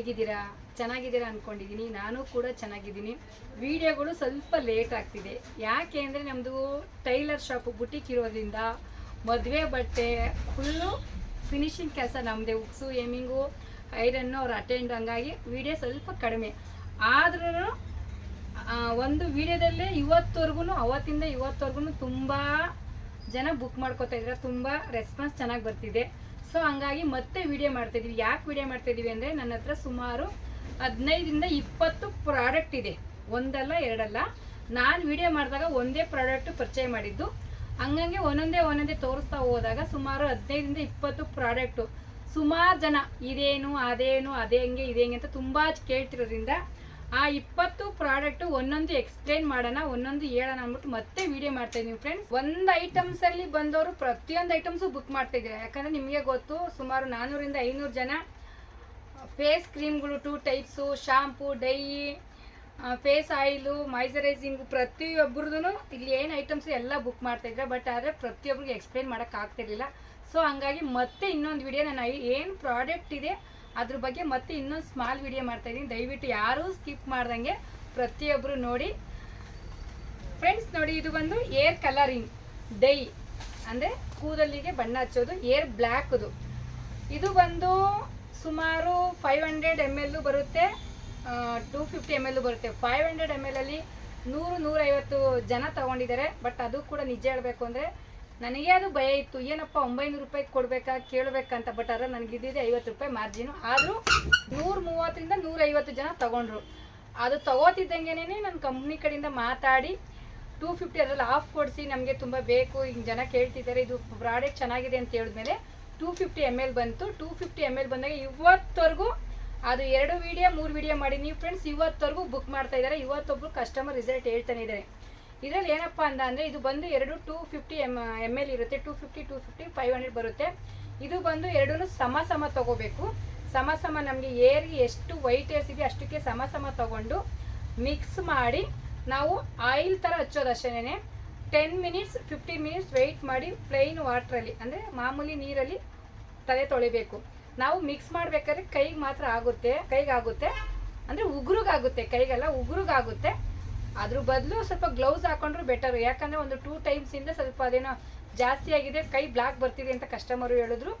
ಹೇಗಿದ್ದೀರಾ? ಚೆನ್ನಾಗಿದ್ದೀರಾ ಅಂದ್ಕೊಂಡಿದ್ದೀನಿ ನಾನು ಕೂಡ ಚೆನ್ನಾಗಿದ್ದೀನಿ. ವಿಡಿಯೋಗಳು ಸ್ವಲ್ಪ ಲೇಟ್ ಆಗ್ತಿದೆ. ಯಾಕೆ ಅಂದರೆ ನಮ್ಮದು ಟೈಲರ್ ಶಾಪ್ ಬುಟಿಕ್ ಇರೋದ್ರಿಂದ ಮದುವೆ ಬಟ್ಟೆ ಫುಲ್ಲು ಫಿನಿಶಿಂಗ್ ಕೆಲಸ ನಮ್ಮದೇ ಉಕ್ಸು ಏಮಿಂಗು ಐರನ್ನು ಅವ್ರು ಅಟೆಂಡ್ ಹಂಗಾಗಿ ವಿಡಿಯೋ ಸ್ವಲ್ಪ ಕಡಿಮೆ. ಆದ್ರೂ ಒಂದು ವಿಡಿಯೋದಲ್ಲೇ ಇವತ್ತವರೆಗೂ ಅವತ್ತಿಂದ ಇವತ್ತವರೆಗೂ ತುಂಬ ಜನ ಬುಕ್ ಮಾಡ್ಕೋತಾ ಇದ್ದಾರೆ. ತುಂಬ ರೆಸ್ಪಾನ್ಸ್ ಚೆನ್ನಾಗಿ ಬರ್ತಿದೆ. ಸೊ ಹಂಗಾಗಿ ಮತ್ತೆ ವಿಡಿಯೋ ಮಾಡ್ತಾ ಇದೀವಿ ಯಾಕೆ ವಿಡಿಯೋ ಮಾಡ್ತಾ ಇದೀವಿ ಅಂದರೆ ನನ್ನ ಹತ್ರ ಸುಮಾರು ಹದಿನೈದರಿಂದ ಇಪ್ಪತ್ತು ಪ್ರಾಡಕ್ಟ್ ಇದೆ. ಒಂದಲ್ಲ, ಎರಡಲ್ಲ. ನಾನು ವಿಡಿಯೋ ಮಾಡಿದಾಗ ಒಂದೇ ಪ್ರಾಡಕ್ಟ್ ಪರಿಚಯ ಮಾಡಿದ್ದು. ಹಂಗಂಗೆ ಒಂದೊಂದೇ ಒಂದೊಂದೇ ತೋರಿಸ್ತಾ ಹೋದಾಗ ಸುಮಾರು ಹದಿನೈದರಿಂದ ಇಪ್ಪತ್ತು ಪ್ರಾಡಕ್ಟು ಸುಮಾರು ಜನ ಇದೇನು, ಅದೇನು, ಅದೇ ಹೆಂಗೆ, ಇದೇ ಹೆಂಗೆ ಅಂತ ತುಂಬ ಕೇಳ್ತಿರೋದ್ರಿಂದ ಆ ಇಪ್ಪತ್ತು ಪ್ರಾಡಕ್ಟ್ ಒಂದೊಂದು ಎಕ್ಸ್ಪ್ಲೇನ್ ಮಾಡೋಣ, ಒಂದೊಂದು ಹೇಳೋಣ ಅಂದ್ಬಿಟ್ಟು ಮತ್ತೆ ವಿಡಿಯೋ ಮಾಡ್ತಾ ಇದೀನಿ ಫ್ರೆಂಡ್ಸ್ ಒಂದು ಐಟಮ್ಸ್ ಅಲ್ಲಿ ಬಂದವರು ಪ್ರತಿಯೊಂದು ಐಟಮ್ಸು ಬುಕ್ ಮಾಡ್ತಾ ಇದ್ದಾರೆ ಯಾಕಂದ್ರೆ ನಿಮಗೆ ಗೊತ್ತು, ಸುಮಾರು ನಾನ್ನೂರಿಂದ ಐನೂರು ಜನ face ಕ್ರೀಮ್ಗಳು two types shampoo dye face oil moisturising ಪ್ರತಿಯೊಬ್ಬರದ್ದು ಇಲ್ಲಿ ಏನು ಐಟಮ್ಸ್ ಎಲ್ಲ ಬುಕ್ ಮಾಡ್ತಾ ಇದ್ರೆ ಬಟ್ ಆದರೆ ಪ್ರತಿಯೊಬ್ಬರಿಗೆ ಎಕ್ಸ್ಪ್ಲೇನ್ ಮಾಡೋಕ್ಕಾಗ್ತಿರ್ಲಿಲ್ಲ ಸೊ ಹಂಗಾಗಿ ಮತ್ತೆ ಇನ್ನೊಂದು ವಿಡಿಯೋ ನಾನು ಏನು ಪ್ರಾಡಕ್ಟ್ ಇದೆ ಅದ್ರ ಬಗ್ಗೆ ಮತ್ತೆ ಇನ್ನೊಂದು ಸ್ಮಾಲ್ ವಿಡಿಯೋ ಮಾಡ್ತಾ ಇದ್ದೀನಿ. ದಯವಿಟ್ಟು ಯಾರೂ ಸ್ಕಿಪ್ ಮಾಡ್ದಂಗೆ ಪ್ರತಿಯೊಬ್ಬರು ನೋಡಿ. ಫ್ರೆಂಡ್ಸ್ ನೋಡಿ, ಇದು ಬಂದು ಏರ್ ಕಲರಿಂಗ್ ಡೈ ಅಂದರೆ ಕೂದಲಿಗೆ ಬಣ್ಣ ಹಚ್ಚೋದು ಏರ್ ಬ್ಲ್ಯಾಕ್ದು ಇದು ಬಂದು ಸುಮಾರು ಫೈವ್ ಹಂಡ್ರೆಡ್ ಎಂ ಎಲ್ ಬರುತ್ತೆ. ಟೂ ಫಿಫ್ಟಿ ಎಂ ಎಲ್ ಬರುತ್ತೆ. ಫೈವ್ ಹಂಡ್ರೆಡ್ ಎಂ ಎಲ್ ಅಲ್ಲಿ ನೂರು ನೂರೈವತ್ತು ಜನ ತಗೊಂಡಿದ್ದಾರೆ. ಬಟ್ ಅದು ಕೂಡ ನಿಜ ಹೇಳಬೇಕು ಅಂದರೆ ನನಗೆ ಅದು ಭಯ ಇತ್ತು. ಏನಪ್ಪ ಒಂಬೈನೂರು ರೂಪಾಯಿ ಕೊಡಬೇಕಾ, ಕೇಳಬೇಕಂತ ಬಟ್ ಅದ್ರ ನನಗೆ ಇದ್ದಿದ್ದೆ ಐವತ್ತು ರೂಪಾಯಿ ಮಾರ್ಜಿನು ಆದರೂ ನೂರ ಮೂವತ್ತರಿಂದ ನೂರೈವತ್ತು ಜನ ತಗೊಂಡ್ರು. ಅದು ತಗೋತಿದ್ದಂಗೆ ನನ್ನ ಕಂಪ್ನಿ ಕಡೆಯಿಂದ ಮಾತಾಡಿ ಟೂ ಫಿಫ್ಟಿ ಅದರಲ್ಲಿ ಆಫ್ ಕೊಡಿಸಿ, ನಮಗೆ ತುಂಬ ಬೇಕು, ಹಿಂಗೆ ಜನ ಕೇಳ್ತಿದ್ದಾರೆ, ಇದು ಪ್ರಾಡಕ್ಟ್ ಚೆನ್ನಾಗಿದೆ ಅಂತ ಹೇಳಿದ್ಮೇಲೆ ಟೂ ಫಿಫ್ಟಿ ಎಂ ಎಲ್ ಬಂತು. ಟೂ ಫಿಫ್ಟಿ ಎಂ ಎಲ್ ಬಂದಾಗ ಇವತ್ತವರೆಗೂ ಅದು ಎರಡು ವಿಡಿಯೋ ಮೂರು ವಿಡಿಯೋ ಮಾಡಿ. ನೀವು ಫ್ರೆಂಡ್ಸ್ ಇವತ್ತವರೆಗೂ ಬುಕ್ ಮಾಡ್ತಾ ಇದ್ದಾರೆ. ಇವತ್ತೊಬ್ರು ಕಸ್ಟಮರ್ ರಿಸಲ್ಟ್ ಹೇಳ್ತಾನೆ ಇದ್ದಾರೆ. ಇದರಲ್ಲಿ ಏನಪ್ಪ ಅಂತ ಅಂದರೆ ಇದು ಬಂದು ಎರಡು two fifty M M L ಇರುತ್ತೆ. Two fifty two fifty five hundred ಬರುತ್ತೆ. ಇದು ಬಂದು ಎರಡೂ ಸಮ ಸಮ ತಗೋಬೇಕು. ಸಮ ಸಮ ನಮಗೆ ಏರ್ಗೆ ಎಷ್ಟು ವೈಟ್ ಏರ್ಸ್ ಇದೆ ಅಷ್ಟಕ್ಕೆ ಸಮ ಸಮ ತಗೊಂಡು ಮಿಕ್ಸ್ ಮಾಡಿ ನಾವು ಆಯಿಲ್ ಥರ ಹಚ್ಚೋದು ಅಷ್ಟೇನೆ ten minutes fifteen minutes wait ಮಾಡಿ ಪ್ಲೈನ್ ವಾಟ್ರಲ್ಲಿ ಅಂದರೆ ಮಾಮೂಲಿ ನೀರಲ್ಲಿ ತಲೆ ತೊಳಿಬೇಕು. ನಾವು ಮಿಕ್ಸ್ ಮಾಡಬೇಕಾದ್ರೆ ಕೈಗೆ ಮಾತ್ರ ಆಗುತ್ತೆ, ಕೈಗಾಗುತ್ತೆ. ಅಂದರೆ ಉಗುರುಗಾಗುತ್ತೆ, ಕೈಗೆಲ್ಲ ಉಗುರುಗಾಗುತ್ತೆ. ಅದ್ರ ಬದಲು ಸ್ವಲ್ಪ ಗ್ಲೌಸ್ ಹಾಕೊಂಡ್ರೆ ಬೆಟರ್ ಯಾಕಂದರೆ ಒಂದು ಟೂ ಟೈಮ್ಸಿಂದ ಸ್ವಲ್ಪ ಅದೇನೋ ಜಾಸ್ತಿ ಆಗಿದೆ, ಕೈ ಬ್ಲಾಕ್ ಬರ್ತಿದೆ ಅಂತ ಕಸ್ಟಮರು ಹೇಳಿದ್ರು.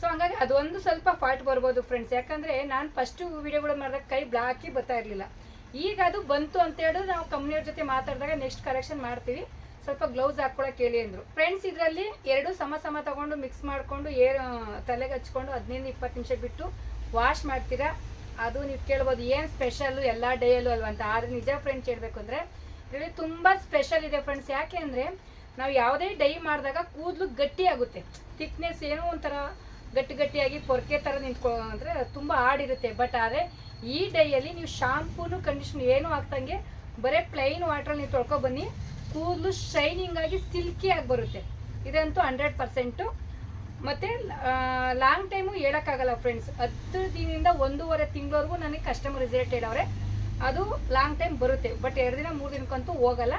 ಸೊ ಹಂಗಾಗಿ ಅದೊಂದು ಸ್ವಲ್ಪ ಫಾಲ್ಟ್ ಬರ್ಬೋದು ಫ್ರೆಂಡ್ಸ್ ಯಾಕಂದರೆ ನಾನು ಫಸ್ಟು ವೀಡಿಯೋಗಳು ಮಾಡಿದಾಗ ಕೈ ಬ್ಲಾಕಿ ಬರ್ತಾ ಇರಲಿಲ್ಲ. ಈಗ ಅದು ಬಂತು ಅಂತ ಹೇಳಿದ್ರೆ ನಾವು ಕಂಪ್ನಿಯವ್ರ ಜೊತೆ ಮಾತಾಡಿದಾಗ ನೆಕ್ಸ್ಟ್ ಕರೆಕ್ಷನ್ ಮಾಡ್ತೀವಿ. ಸ್ವಲ್ಪ ಗ್ಲೌಸ್ ಹಾಕೊಳಕ್ಕೆ ಹೇಳಿ ಅಂದರು. ಫ್ರೆಂಡ್ಸ್ ಇದರಲ್ಲಿ ಎರಡು ಸಮ ಸಮ ತಗೊಂಡು ಮಿಕ್ಸ್ ಮಾಡಿಕೊಂಡು ಏರ್, ತಲೆಗೆ ಹಚ್ಕೊಂಡು ಹದಿನೈದು ಇಪ್ಪತ್ತು ನಿಮಿಷ ಬಿಟ್ಟು ವಾಶ್ ಮಾಡ್ತೀರಾ? ಅದು ನೀವು ಕೇಳ್ಬೋದು, ಏನು ಸ್ಪೆಷಲ್ಲು ಎಲ್ಲ ಡೇಯಲ್ಲೂ ಅಲ್ವಾ ಅಂತ. ಆದ್ರೆ ನಿಜ ಫ್ರೆಂಡ್ಸ್ ಹೇಳ್ಬೇಕು ಅಂದರೆ ಇದರಲ್ಲಿ ತುಂಬ ಸ್ಪೆಷಲ್ ಇದೆ ಫ್ರೆಂಡ್ಸ್ ಯಾಕೆ ಅಂದರೆ, ನಾವು ಯಾವುದೇ ಡೈ ಮಾಡಿದಾಗ ಕೂದಲು ಗಟ್ಟಿ ಆಗುತ್ತೆ. ಥಿಕ್ನೆಸ್ ಏನೋ ಒಂಥರ ಗಟ್ಟಿ ಗಟ್ಟಿಯಾಗಿ ಪೊರ್ಕೆ ಥರ ನಿಂತ್ಕೊ ಅಂದರೆ ತುಂಬ ಆಡಿರುತ್ತೆ ಬಟ್ ಆದರೆ, ಈ ಡೈಯಲ್ಲಿ ನೀವು ಶಾಂಪೂನು ಕಂಡೀಷನ್ ಏನೂ ಹಾಕ್ದಂಗೆ ಬರೀ ಪ್ಲೈನ್ ವಾಟ್ರಲ್ಲಿ ನೀವು ತೊಳ್ಕೊ ಬನ್ನಿ, ಕೂದಲು ಸಿಲ್ಕಿ ಆಗಿ ಬರುತ್ತೆ. ಇದಂತೂ ಹಂಡ್ರೆಡ್ ಪರ್ಸೆಂಟು ಮತ್ತು ಲಾಂಗ್ ಟೈಮು ಹೇಳೋಕ್ಕಾಗಲ್ಲ ಫ್ರೆಂಡ್ಸ್ ಹತ್ತು ದಿನದಿಂದ ಒಂದೂವರೆ ತಿಂಗಳವರೆಗೂ ನನಗೆ ಕಸ್ಟಮರ್ ರಿಸಲ್ಟ್ ಹೇಳವ್ರೆ. ಅದು ಲಾಂಗ್ ಟೈಮ್ ಬರುತ್ತೆ. ಬಟ್ ಎರಡು ದಿನ, ಮೂರು ದಿನಕ್ಕಂತೂ ಹೋಗಲ್ಲ.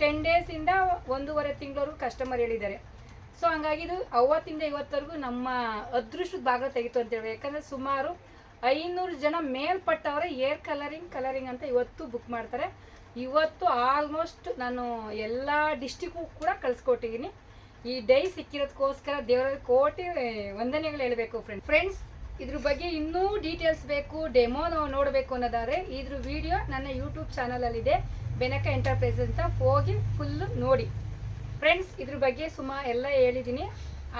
ಟೆನ್ ಡೇಸಿಂದ ಒಂದೂವರೆ ತಿಂಗಳವರೆಗೂ ಕಸ್ಟಮರ್ ಹೇಳಿದ್ದಾರೆ. ಸೊ ಹಂಗಾಗಿ ಇದು ಅವತ್ತಿಂದ ಇವತ್ತವರೆಗೂ ನಮ್ಮ ಅದೃಷ್ಟದ ಭಾಗ ತೆಗಿತು ಅಂತ ಹೇಳಿ ಯಾಕಂದರೆ ಸುಮಾರು ಐನೂರು ಜನ ಮೇಲ್ಪಟ್ಟವರೆ ಏರ್ ಕಲರಿಂಗ್ ಕಲರಿಂಗ್ ಅಂತ ಇವತ್ತು ಬುಕ್ ಮಾಡ್ತಾರೆ. ಇವತ್ತು ಆಲ್ಮೋಸ್ಟ್ ನಾನು ಎಲ್ಲ ಡಿಸ್ಟಿಕ್ಗೂ ಕೂಡ ಕಳಿಸ್ಕೊಟ್ಟಿದ್ದೀನಿ. ಈ ಡೈ ಸಿಕ್ಕಿರೋದಕ್ಕೋಸ್ಕರ ದೇವರ ಕೋಟಿ ವಂದನೆಗಳು ಹೇಳಬೇಕು ಫ್ರೆಂಡ್ ಫ್ರೆಂಡ್ಸ್ ಇದ್ರ ಬಗ್ಗೆ ಇನ್ನೂ ಡೀಟೇಲ್ಸ್ ಬೇಕು ಡೆಮೋ ನಾವು ನೋಡಬೇಕು ಅನ್ನೋದಾದ್ರೆ ಇದ್ರ ವಿಡಿಯೋ ನನ್ನ ಯೂಟ್ಯೂಬ್ ಚಾನಲಲ್ಲಿದೆ ಬೆನಕ ಎಂಟರ್ಪ್ರೈಸ್ ಅಂತ ಹೋಗಿ ಫುಲ್ಲು ನೋಡಿ. ಫ್ರೆಂಡ್ಸ್ ಇದ್ರ ಬಗ್ಗೆ ಸುಮಾ ಎಲ್ಲ ಹೇಳಿದ್ದೀನಿ.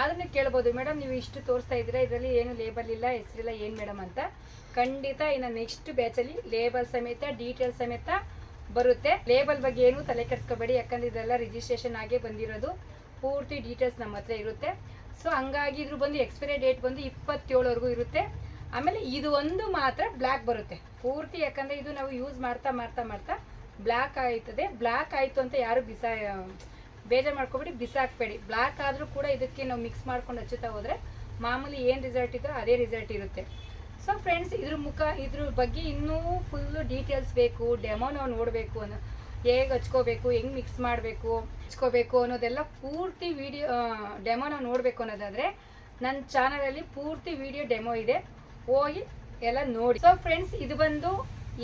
ಅದನ್ನು ಕೇಳ್ಬೋದು ಮೇಡಮ್ ನೀವು ಇಷ್ಟು ತೋರಿಸ್ತಾ ಇದ್ದೀರಾ, ಇದರಲ್ಲಿ ಏನು ಲೇಬಲ್ ಇಲ್ಲ, ಹೆಸರಿಲ್ಲ, ಏನು ಮೇಡಮ್ ಅಂತ. ಖಂಡಿತ ಇನ್ನು ನೆಕ್ಸ್ಟ್ ಬ್ಯಾಚಲ್ಲಿ ಲೇಬಲ್ ಸಮೇತ ಡೀಟೇಲ್ಸ್ ಸಮೇತ ಬರುತ್ತೆ. ಲೇಬಲ್ ಬಗ್ಗೆ ಏನು ತಲೆ ಕೆಡಿಸ್ಕೋಬೇಡಿ, ಯಾಕಂದ್ರೆ ಇದೆಲ್ಲ ರಿಜಿಸ್ಟ್ರೇಷನ್ ಆಗೇ ಬಂದಿರೋದು. ಪೂರ್ತಿ ಡೀಟೇಲ್ಸ್ ನಮ್ಮ ಹತ್ರ ಇರುತ್ತೆ. ಸೊ ಹಂಗಾಗಿ ಇದ್ರ ಬಂದು ಎಕ್ಸ್ಪೈರಿ ಡೇಟ್ ಬಂದು ಇಪ್ಪತ್ತೇಳವರೆಗೂ ಇರುತ್ತೆ. ಆಮೇಲೆ ಇದು ಒಂದು ಮಾತ್ರ ಬ್ಲ್ಯಾಕ್ ಬರುತ್ತೆ. ಪೂರ್ತಿ ಯಾಕಂದರೆ ಇದು ನಾವು ಯೂಸ್ ಮಾಡ್ತಾ ಮಾಡ್ತಾ ಮಾಡ್ತಾ ಬ್ಲ್ಯಾಕ್ ಆಯ್ತದೆ. ಬ್ಲ್ಯಾಕ್ ಆಯಿತು ಅಂತ ಯಾರು ಬಿಸಾ, ಬೇಜಾರು ಮಾಡ್ಕೊಬೇಡಿ, ಬಿಸಾಕ್ಬೇಡಿ. ಬ್ಲ್ಯಾಕ್ ಆದರೂ ಕೂಡ ಇದಕ್ಕೆ ನಾವು ಮಿಕ್ಸ್ ಮಾಡ್ಕೊಂಡು ಹಚ್ಚುತ್ತಾ ಹೋದರೆ ಮಾಮೂಲಿ ಏನು ರಿಸಲ್ಟ್ ಇದ್ದೋ ಅದೇ ರಿಸಲ್ಟ್ ಇರುತ್ತೆ. ಸೊ ಫ್ರೆಂಡ್ಸ್ ಇದ್ರ ಮುಖ, ಇದ್ರ ಬಗ್ಗೆ ಇನ್ನೂ ಫುಲ್ಲು ಡೀಟೇಲ್ಸ್ ಬೇಕು ಡೆಮೋ ನಾವು ನೋಡಬೇಕು ಅನ್ನೋ ಹೇಗೆ ಹಚ್ಕೋಬೇಕು, ಹೆಂಗೆ ಮಿಕ್ಸ್ ಮಾಡಬೇಕು, ಹಚ್ಕೋಬೇಕು ಅನ್ನೋದೆಲ್ಲ ಪೂರ್ತಿ ವಿಡಿಯೋ ಡೆಮೋನ ನೋಡಬೇಕು ಅನ್ನೋದಾದರೆ ನನ್ನ ಚಾನಲಲ್ಲಿ ಪೂರ್ತಿ ವಿಡಿಯೋ ಡೆಮೋ ಇದೆ. ಹೋಗಿ ಎಲ್ಲ ನೋಡಿ. ಸೊ ಫ್ರೆಂಡ್ಸ್ ಇದು ಬಂದು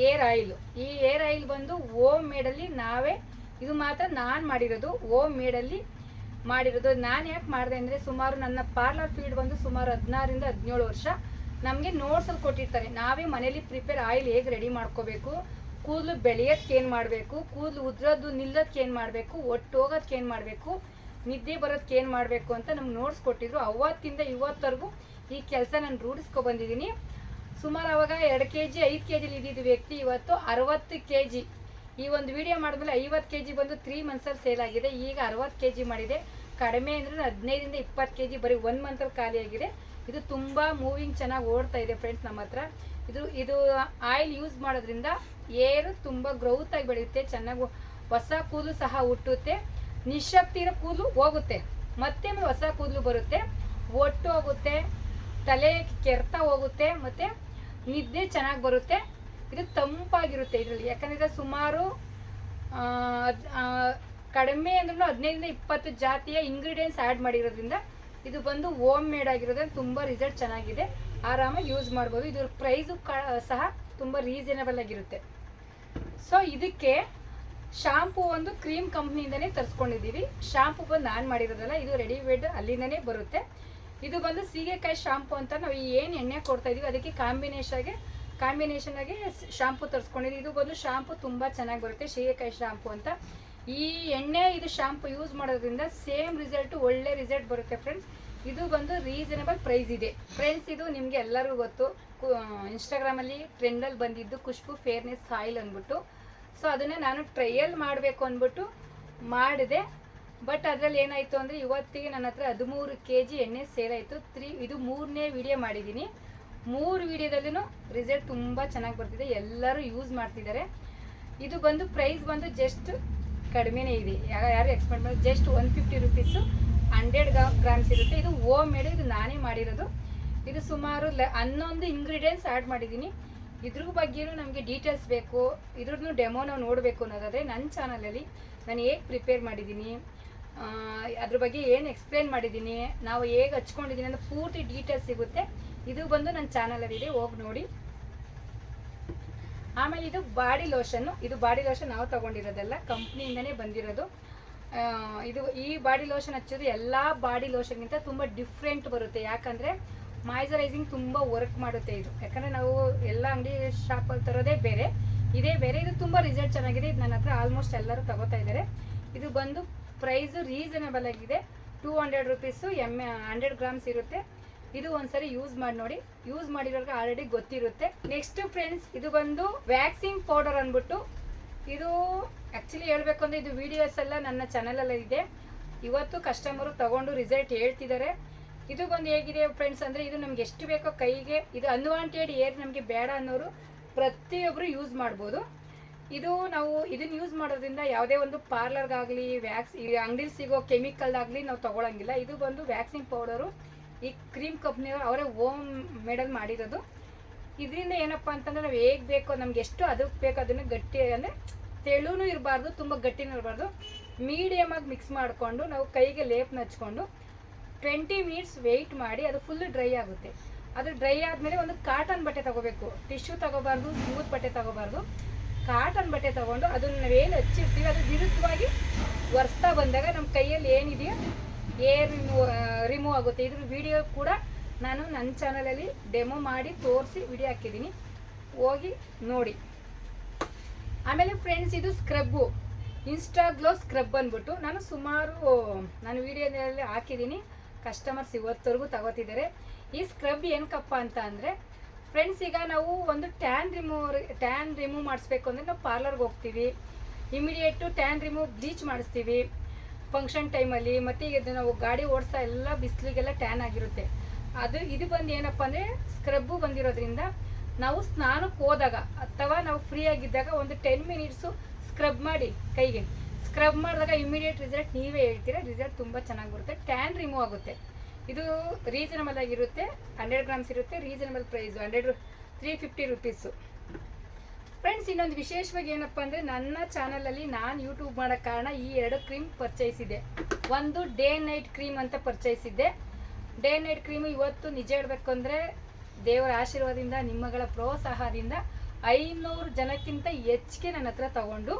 ಏರ್ ಆಯಿಲ್ ಈ ಏರ್ ಆಯಿಲ್ ಬಂದು ಓಮ್ ಮೇಡಲ್ಲಿ ನಾವೇ, ಇದು ಮಾತ್ರ ನಾನು ಮಾಡಿರೋದು ಓಮ್ ಮೇಡಲ್ಲಿ ಮಾಡಿರೋದು. ನಾನು ಯಾಕೆ ಮಾಡಿದೆ ಅಂದರೆ ಸುಮಾರು ನನ್ನ ಪಾರ್ಲರ್ ಫೀಲ್ಡ್ ಬಂದು ಸುಮಾರು ಹದಿನಾರಿಂದ ಹದಿನೇಳು ವರ್ಷ ನಮಗೆ ನೋಟ್ಸಲ್ಲಿ ಕೊಟ್ಟಿರ್ತಾರೆ. ನಾವೇ ಮನೇಲಿ ಪ್ರಿಪೇರ್ ಆಯಿಲ್ ಹೇಗೆ ರೆಡಿ ಮಾಡ್ಕೋಬೇಕು ಕೂದಲು ಬೆಳೆಯೋದಕ್ಕೆ ಏನು ಮಾಡಬೇಕು? ಕೂದಲು ಉದ್ರೋದು ನಿಲ್ಲೋದಕ್ಕೆ ಏನು ಮಾಡಬೇಕು? ಒಟ್ಟು ಹೋಗೋದಕ್ಕೆ ಏನು ಮಾಡಬೇಕು? ನಿದ್ದೆ ಬರೋದಕ್ಕೆ ಏನು ಮಾಡಬೇಕು ಅಂತ ನಮ್ಗೆ ನೋಟ್ಸ್ ಕೊಟ್ಟಿದ್ರು ಅವತ್ತಿಂದ ಇವತ್ತವರೆಗೂ ಈ ಕೆಲಸ ನಾನು ರೂಢಿಸ್ಕೊ ಬಂದಿದ್ದೀನಿ ಸುಮಾರು ಅವಾಗ ಎರಡು ಕೆ ಜಿ ಐದು ಕೆ ಜಿಲಿ ಇದ್ದಿದ್ದು ವ್ಯಕ್ತಿ ಇವತ್ತು ಅರವತ್ತು ಕೆ ಜಿ ಈ ಒಂದು ವಿಡಿಯೋ ಮಾಡಿದ್ಮೇಲೆ ಐವತ್ತು ಕೆ ಜಿ ಬಂದು ತ್ರೀ ಮಂತ್ಸಲ್ಲಿ ಸೇಲ್ ಆಗಿದೆ. ಈಗ ಅರವತ್ತು ಕೆ ಜಿ ಮಾಡಿದೆ. ಕಡಿಮೆ ಅಂದರೆ ಹದಿನೈದರಿಂದ ಇಪ್ಪತ್ತು ಕೆ ಜಿ ಬರೀ ಒಂದು ಮಂತಲ್ಲಿ ಖಾಲಿ ಆಗಿದೆ. ಇದು ತುಂಬ ಮೂವಿಂಗ್ ಚೆನ್ನಾಗಿ ಓಡ್ತಾ ಇದೆ ಫ್ರೆಂಡ್ಸ್ ನಮ್ಮ ಹತ್ರ ಇದು ಇದು ಆಯಿಲ್ ಯೂಸ್ ಮಾಡೋದ್ರಿಂದ ಏರು ತುಂಬ ಗ್ರೌತ್ ಆಗಿ ಬೆಳೆಯುತ್ತೆ, ಚೆನ್ನಾಗಿ ಹೊಸ ಕೂದಲು ಸಹ ಹುಟ್ಟುತ್ತೆ, ನಿಶಕ್ತಿ ಇರೋ ಕೂದಲು ಹೋಗುತ್ತೆ, ಮತ್ತೆ ಹೊಸ ಕೂದಲು ಬರುತ್ತೆ, ಒಟ್ಟು ಹೋಗುತ್ತೆ, ತಲೆ ಕೆರ್ತಾ ಹೋಗುತ್ತೆ, ಮತ್ತು ನಿದ್ದೆ ಚೆನ್ನಾಗಿ ಬರುತ್ತೆ, ಇದು ತಂಪಾಗಿರುತ್ತೆ ಇದರಲ್ಲಿ, ಯಾಕಂದರೆ ಸುಮಾರು ಕಡಿಮೆ ಅಂದ್ರೂ ಹದಿನೈದರಿಂದ ಇಪ್ಪತ್ತು ಜಾತಿಯ ಇಂಗ್ರೀಡಿಯೆಂಟ್ಸ್ ಆ್ಯಡ್ ಮಾಡಿರೋದ್ರಿಂದ ಇದು ಬಂದು ಓಮ್ ಮೇಡ್ ಆಗಿರೋದ್ರಿಂದ ತುಂಬ ರಿಸಲ್ಟ್ ಚೆನ್ನಾಗಿದೆ. ಆರಾಮಾಗಿ ಯೂಸ್ ಮಾಡ್ಬೋದು. ಇದ್ರ ಪ್ರೈಸು ಸಹ ತುಂಬ ರೀಸನಬಲ್ ಆಗಿರುತ್ತೆ. ಸೊ ಇದಕ್ಕೆ ಶಾಂಪೂ ಒಂದು ಕ್ರೀಮ್ ಕಂಪ್ನಿಯಿಂದನೇ ತರಿಸ್ಕೊಂಡಿದ್ದೀವಿ. ಶಾಂಪೂ ಬಂದು ನಾನು ಮಾಡಿರೋದಲ್ಲ, ಇದು ರೆಡಿಮೇಡ್ ಅಲ್ಲಿಂದನೇ ಬರುತ್ತೆ. ಇದು ಬಂದು ಸೀಗೆಕಾಯಿ ಶಾಂಪು ಅಂತ ನಾವು ಏನು ಎಣ್ಣೆ ಕೊಡ್ತಾ ಇದೀವಿ ಅದಕ್ಕೆ ಕಾಂಬಿನೇಷನ್ಗೆ ಕಾಂಬಿನೇಷನ್ ಆಗಿ ಶಾಂಪೂ ತರಿಸ್ಕೊಂಡಿದ್ದೀವಿ. ಇದು ಬಂದು ಶಾಂಪೂ ತುಂಬ ಚೆನ್ನಾಗಿ ಬರುತ್ತೆ, ಸೀಗೆಕಾಯಿ ಶಾಂಪು ಅಂತ. ಈ ಎಣ್ಣೆ ಇದು ಶಾಂಪು ಯೂಸ್ ಮಾಡೋದ್ರಿಂದ ಸೇಮ್ ರಿಸಲ್ಟ್ ಒಳ್ಳೆ ರಿಸಲ್ಟ್ ಬರುತ್ತೆ ಫ್ರೆಂಡ್ಸ್ ಇದು ಬಂದು ರೀಸನೇಬಲ್ ಪ್ರೈಸ್ ಇದೆ. ಫ್ರೆಂಡ್ಸ್ ಇದು ನಿಮಗೆ ಎಲ್ಲರಿಗೂ ಗೊತ್ತು. ಇನ್ಸ್ಟಾಗ್ರಾಮಲ್ಲಿ ಟ್ರೆಂಡಲ್ಲಿ ಬಂದಿದ್ದು ಖುಷ್ಬು ಫೇರ್ನೆಸ್ ಆಯಿಲ್ ಅಂದ್ಬಿಟ್ಟು. ಸೊ ಅದನ್ನು ನಾನು ಟ್ರಯಲ್ ಮಾಡಬೇಕು ಅಂದ್ಬಿಟ್ಟು ಮಾಡಿದೆ. ಬಟ್ ಅದರಲ್ಲಿ ಏನಾಯಿತು ಅಂದರೆ ಇವತ್ತಿಗೆ ನನ್ನ ಹತ್ರ ಹದಿಮೂರು ಕೆ ಜಿ ಎಣ್ಣೆ ಸೇಲ್ ಆಯಿತು. ತ್ರೀ ಇದು ಮೂರನೇ ವಿಡಿಯೋ ಮಾಡಿದ್ದೀನಿ. ಮೂರು ವಿಡಿಯೋದಲ್ಲೂ ರಿಸಲ್ಟ್ ತುಂಬ ಚೆನ್ನಾಗಿ ಬರ್ತಿದೆ. ಎಲ್ಲರೂ ಯೂಸ್ ಮಾಡ್ತಿದ್ದಾರೆ. ಇದು ಬಂದು ಪ್ರೈಸ್ ಬಂದು ಜಸ್ಟ್ ಕಡಿಮೆನೇ ಇದೆ. ಯಾರು ಎಕ್ಸ್ಪೆಕ್ಟ್ ಮಾಡಿ just one fifty rupees hundred grams ಇರುತ್ತೆ. ಇದು ಓಮ್ ಮೇಡ್, ಇದು ನಾನೇ ಮಾಡಿರೋದು. ಇದು ಸುಮಾರು ಲೆ, ಹನ್ನೊಂದು ಇಂಗ್ರೀಡಿಯೆಂಟ್ಸ್ ಆ್ಯಡ್ ಮಾಡಿದ್ದೀನಿ. ಇದ್ರ ಬಗ್ಗೆನೂ ನಮಗೆ ಡೀಟೇಲ್ಸ್ ಬೇಕು. ಇದ್ರದ್ದು ಡೆಮೋ ನಾವು ನೋಡಬೇಕು ಅನ್ನೋದಾದರೆ ನನ್ನ ಚಾನಲಲ್ಲಿ ನಾನು ಹೇಗೆ ಪ್ರಿಪೇರ್ ಮಾಡಿದ್ದೀನಿ ಅದ್ರ ಬಗ್ಗೆ ಏನು ಎಕ್ಸ್ಪ್ಲೇನ್ ಮಾಡಿದ್ದೀನಿ, ನಾವು ಹೇಗೆ ಹಚ್ಕೊಂಡಿದ್ದೀನಿ ಅಂತ ಪೂರ್ತಿ ಡೀಟೇಲ್ಸ್ ಸಿಗುತ್ತೆ. ಇದು ಬಂದು ನನ್ನ ಚಾನಲಲ್ಲಿದೆ ಹೋಗಿ ನೋಡಿ. ಆಮೇಲೆ ಇದು ಬಾಡಿ ಲೋಷನ್ನು ಇದು ಬಾಡಿ ಲೋಷನ್ ನಾವು ತಗೊಂಡಿರೋದಲ್ಲ ಕಂಪ್ನಿಯಿಂದನೇ ಬಂದಿರೋದು. ಇದು ಈ ಬಾಡಿ ಲೋಷನ್ ಹಚ್ಚೋದು ಎಲ್ಲ ಬಾಡಿ ಲೋಷನ್ಗಿಂತ ತುಂಬ ಡಿಫ್ರೆಂಟ್ ಬರುತ್ತೆ. ಯಾಕಂದರೆ ಮಾಯ್ಚರೈಸಿಂಗ್ ತುಂಬ ವರ್ಕ್ ಮಾಡುತ್ತೆ ಇದು. ಯಾಕಂದರೆ ನಾವು ಎಲ್ಲ ಅಂಗಡಿ ಶಾಪಲ್ಲಿ ತರೋದೇ ಬೇರೆ. ಇದೇ ಬೇರೆ, ಇದು ತುಂಬ ರಿಸಲ್ಟ್ ಚೆನ್ನಾಗಿದೆ. ಇದು ನನ್ನ ಹತ್ರ ಆಲ್ಮೋಸ್ಟ್ ಎಲ್ಲರೂ ತಗೋತಾ ಇದ್ದಾರೆ ಇದು ಬಂದು ಪ್ರೈಸು ರೀಸನೇಬಲ್ ಆಗಿದೆ. Two hundred rupees M hundred grams ಇರುತ್ತೆ. ಇದು ಒಂದ್ಸರಿ ಯೂಸ್ ಮಾಡಿ ನೋಡಿ. ಯೂಸ್ ಮಾಡಿರೋರ್ಗೆ ಆಲ್ರೆಡಿ ಗೊತ್ತಿರುತ್ತೆ. ನೆಕ್ಸ್ಟ್ ಫ್ರೆಂಡ್ಸ್ ಇದು ಬಂದು ವ್ಯಾಕ್ಸಿಂಗ್ ಪೌಡರ್ ಅಂದ್ಬಿಟ್ಟು ಇದು ಆ್ಯಕ್ಚುಲಿ ಹೇಳಬೇಕು ಅಂದರೆ ಇದು ವಿಡಿಯೋಸ್ ಎಲ್ಲ ನನ್ನ ಚಾನಲಲ್ಲಿ ಇದೆ. ಇವತ್ತು ಕಸ್ಟಮರು ತಗೊಂಡು ರಿಸಲ್ಟ್ ಹೇಳ್ತಿದ್ದಾರೆ ಇದು ಬಂದು ಹೇಗಿದೆ ಫ್ರೆಂಡ್ಸ್ ಅಂದರೆ ಇದು ನಮ್ಗೆ ಎಷ್ಟು ಬೇಕೋ ಕೈಗೆ, ಇದು ಅನ್ವಾಂಟೆಡ್ ಏರ್ ನಮಗೆ ಬೇಡ ಅನ್ನೋರು ಪ್ರತಿಯೊಬ್ಬರು ಯೂಸ್ ಮಾಡ್ಬೋದು. ಇದು ನಾವು ಇದನ್ನ ಯೂಸ್ ಮಾಡೋದ್ರಿಂದ ಯಾವುದೇ ಒಂದು ಪಾರ್ಲರ್ಗಾಗಲಿ ವ್ಯಾಕ್ಸ್ ಈ ಅಂಗಡಿಲಿ ಸಿಗೋ ಕೆಮಿಕಲ್ದಾಗಲಿ ನಾವು ತೊಗೊಳಂಗಿಲ್ಲ. ಇದು ಬಂದು ವ್ಯಾಕ್ಸಿನ್ ಪೌಡರು ಈ ಕ್ರೀಮ್ ಕಂಪ್ನಿಯವರು ಅವರೇ ಓಮ್ ಮೇಡಲ್ ಮಾಡಿರೋದು. ಇದರಿಂದ ಏನಪ್ಪ ಅಂತಂದ್ರೆ ನಾವು ಹೇಗೆ ಬೇಕೋ, ನಮ್ಗೆ ಎಷ್ಟು ಅದಕ್ಕೆ ಬೇಕೋ ಅದನ್ನು ಗಟ್ಟಿ ಅಂದರೆ ತೆಳುನೂ ಇರಬಾರ್ದು, ತುಂಬ ಗಟ್ಟಿನೂ ಇರಬಾರ್ದು. ಮೀಡಿಯಮ್ ಆಗಿ ಮಿಕ್ಸ್ ಮಾಡಿಕೊಂಡು ನಾವು ಕೈಗೆ ಲೇಪ್ನ ಹಚ್ಕೊಂಡು ಟ್ವೆಂಟಿ ಮಿನಿಟ್ಸ್ ವೆಯ್ಟ್ ಮಾಡಿ ಅದು ಫುಲ್ ಡ್ರೈ ಆಗುತ್ತೆ. ಅದು ಡ್ರೈ ಆದಮೇಲೆ ಒಂದು ಕಾಟನ್ ಬಟ್ಟೆ ತಗೋಬೇಕು. ಟಿಶ್ಯೂ ತಗೋಬಾರ್ದು ಸ್ಮೂತ್ ಬಟ್ಟೆ ತಗೋಬಾರ್ದು. ಕಾಟನ್ ಬಟ್ಟೆ ತಗೊಂಡು ಅದನ್ನ ನಾವೇನು ಹಚ್ಚಿರ್ತೀವಿ, ಅದು ವಿರುದ್ಧವಾಗಿ ಒರೆಸ್ತಾ ಬಂದಾಗ ನಮ್ಮ ಕೈಯಲ್ಲಿ ಏನಿದೆಯೋ ಏರ್ ರಿಮೂವ್ ರಿಮೂವ್ ಆಗುತ್ತೆ. ಇದ್ರ ವಿಡಿಯೋ ಕೂಡ ನಾನು ನನ್ನ ಚಾನಲಲ್ಲಿ ಡೆಮೋ ಮಾಡಿ ತೋರಿಸಿ ವಿಡಿಯೋ ಹಾಕಿದ್ದೀನಿ. ಹೋಗಿ ನೋಡಿ. ಆಮೇಲೆ ಫ್ರೆಂಡ್ಸ್ ಇದು ಸ್ಕ್ರಬ್ಬು ಇನ್ಸ್ಟಾ ಗ್ಲೋ ಸ್ಕ್ರಬ್ ಅಂದ್ಬಿಟ್ಟು ನಾನು ಸುಮಾರು, ನಾನು ವಿಡಿಯೋದಲ್ಲಿ ಹಾಕಿದ್ದೀನಿ. ಕಸ್ಟಮರ್ಸ್ ಇವತ್ತವರೆಗೂ ತಗೋತಿದ್ದಾರೆ. ಈ ಸ್ಕ್ರಬ್ ಏನಕ್ಕಪ್ಪ ಅಂತ ಅಂದರೆ ಫ್ರೆಂಡ್ಸ್ ಈಗ ನಾವು ಒಂದು ಟ್ಯಾನ್ ರಿಮೂವ್ ಟ್ಯಾನ್ ರಿಮೂವ್ ಮಾಡಿಸ್ಬೇಕು ಅಂದರೆ ನಾವು ಪಾರ್ಲರ್ಗೆ ಹೋಗ್ತೀವಿ. ಇಮಿಡಿಯೇಟು ಟ್ಯಾನ್ ರಿಮೂವ್ ಬ್ಲೀಚ್ ಮಾಡಿಸ್ತೀವಿ. ಫಂಕ್ಷನ್ ಟೈಮಲ್ಲಿ ಮತ್ತು ಈಗ ನಾವು ಗಾಡಿ ಓಡಿಸ್ತಾ ಎಲ್ಲ ಬಿಸಿಲಿಗೆಲ್ಲ ಟ್ಯಾನ್ ಆಗಿರುತ್ತೆ. ಅದು ಇದು ಬಂದು ಏನಪ್ಪ ಅಂದರೆ ಸ್ಕ್ರಬ್ಬು ಬಂದಿರೋದ್ರಿಂದ ನಾವು ಸ್ನಾನಕ್ಕೆ ಹೋದಾಗ ಅಥವಾ ನಾವು ಫ್ರೀ ಆಗಿದ್ದಾಗ ಒಂದು ಟೆನ್ ಮಿನಿಟ್ಸು ಸ್ಕ್ರಬ್ ಮಾಡಿ ಕೈಗೆ. ಸ್ಕ್ರಬ್ ಮಾಡಿದಾಗ ಇಮಿಡಿಯೇಟ್ ರಿಸಲ್ಟ್ ನೀವೇ ಹೇಳ್ತೀರಾ? ರಿಸಲ್ಟ್ ತುಂಬ ಚೆನ್ನಾಗಿ ಬರುತ್ತೆ. ಟ್ಯಾನ್ ರಿಮೂವ್ ಆಗುತ್ತೆ. ಇದು ರೀಸನಬಲ್ ಆಗಿರುತ್ತೆ. ಹಂಡ್ರೆಡ್ ಗ್ರಾಮ್ಸ್ ಇರುತ್ತೆ. Reasonable price hundred three fifty rupees friends ಇನ್ನೊಂದು ವಿಶೇಷವಾಗಿ ಏನಪ್ಪ ಅಂದರೆ ನನ್ನ ಚಾನಲಲ್ಲಿ ನಾನು ಯೂಟ್ಯೂಬ್ ಮಾಡೋ ಕಾರಣ ಈ ಎರಡು ಕ್ರೀಮ್ ಪರ್ಚೇಸ್ ಇದೆ. ಒಂದು ಡೇ ನೈಟ್ ಕ್ರೀಮ್ ಅಂತ ಪರ್ಚೇಸ್ ಇದ್ದೆ ಡೇ ನೈಟ್ ಕ್ರೀಮ್ ಇವತ್ತು ನಿಜ ಹೇಳಬೇಕು ಅಂದರೆ ದೇವರ ಆಶೀರ್ವಾದದಿಂದ, ನಿಮ್ಮಗಳ ಪ್ರೋತ್ಸಾಹದಿಂದ ಐನೂರು ಜನಕ್ಕಿಂತ ಹೆಚ್ಚಿಗೆ ನನ್ನ ಹತ್ರ ತಗೊಂಡು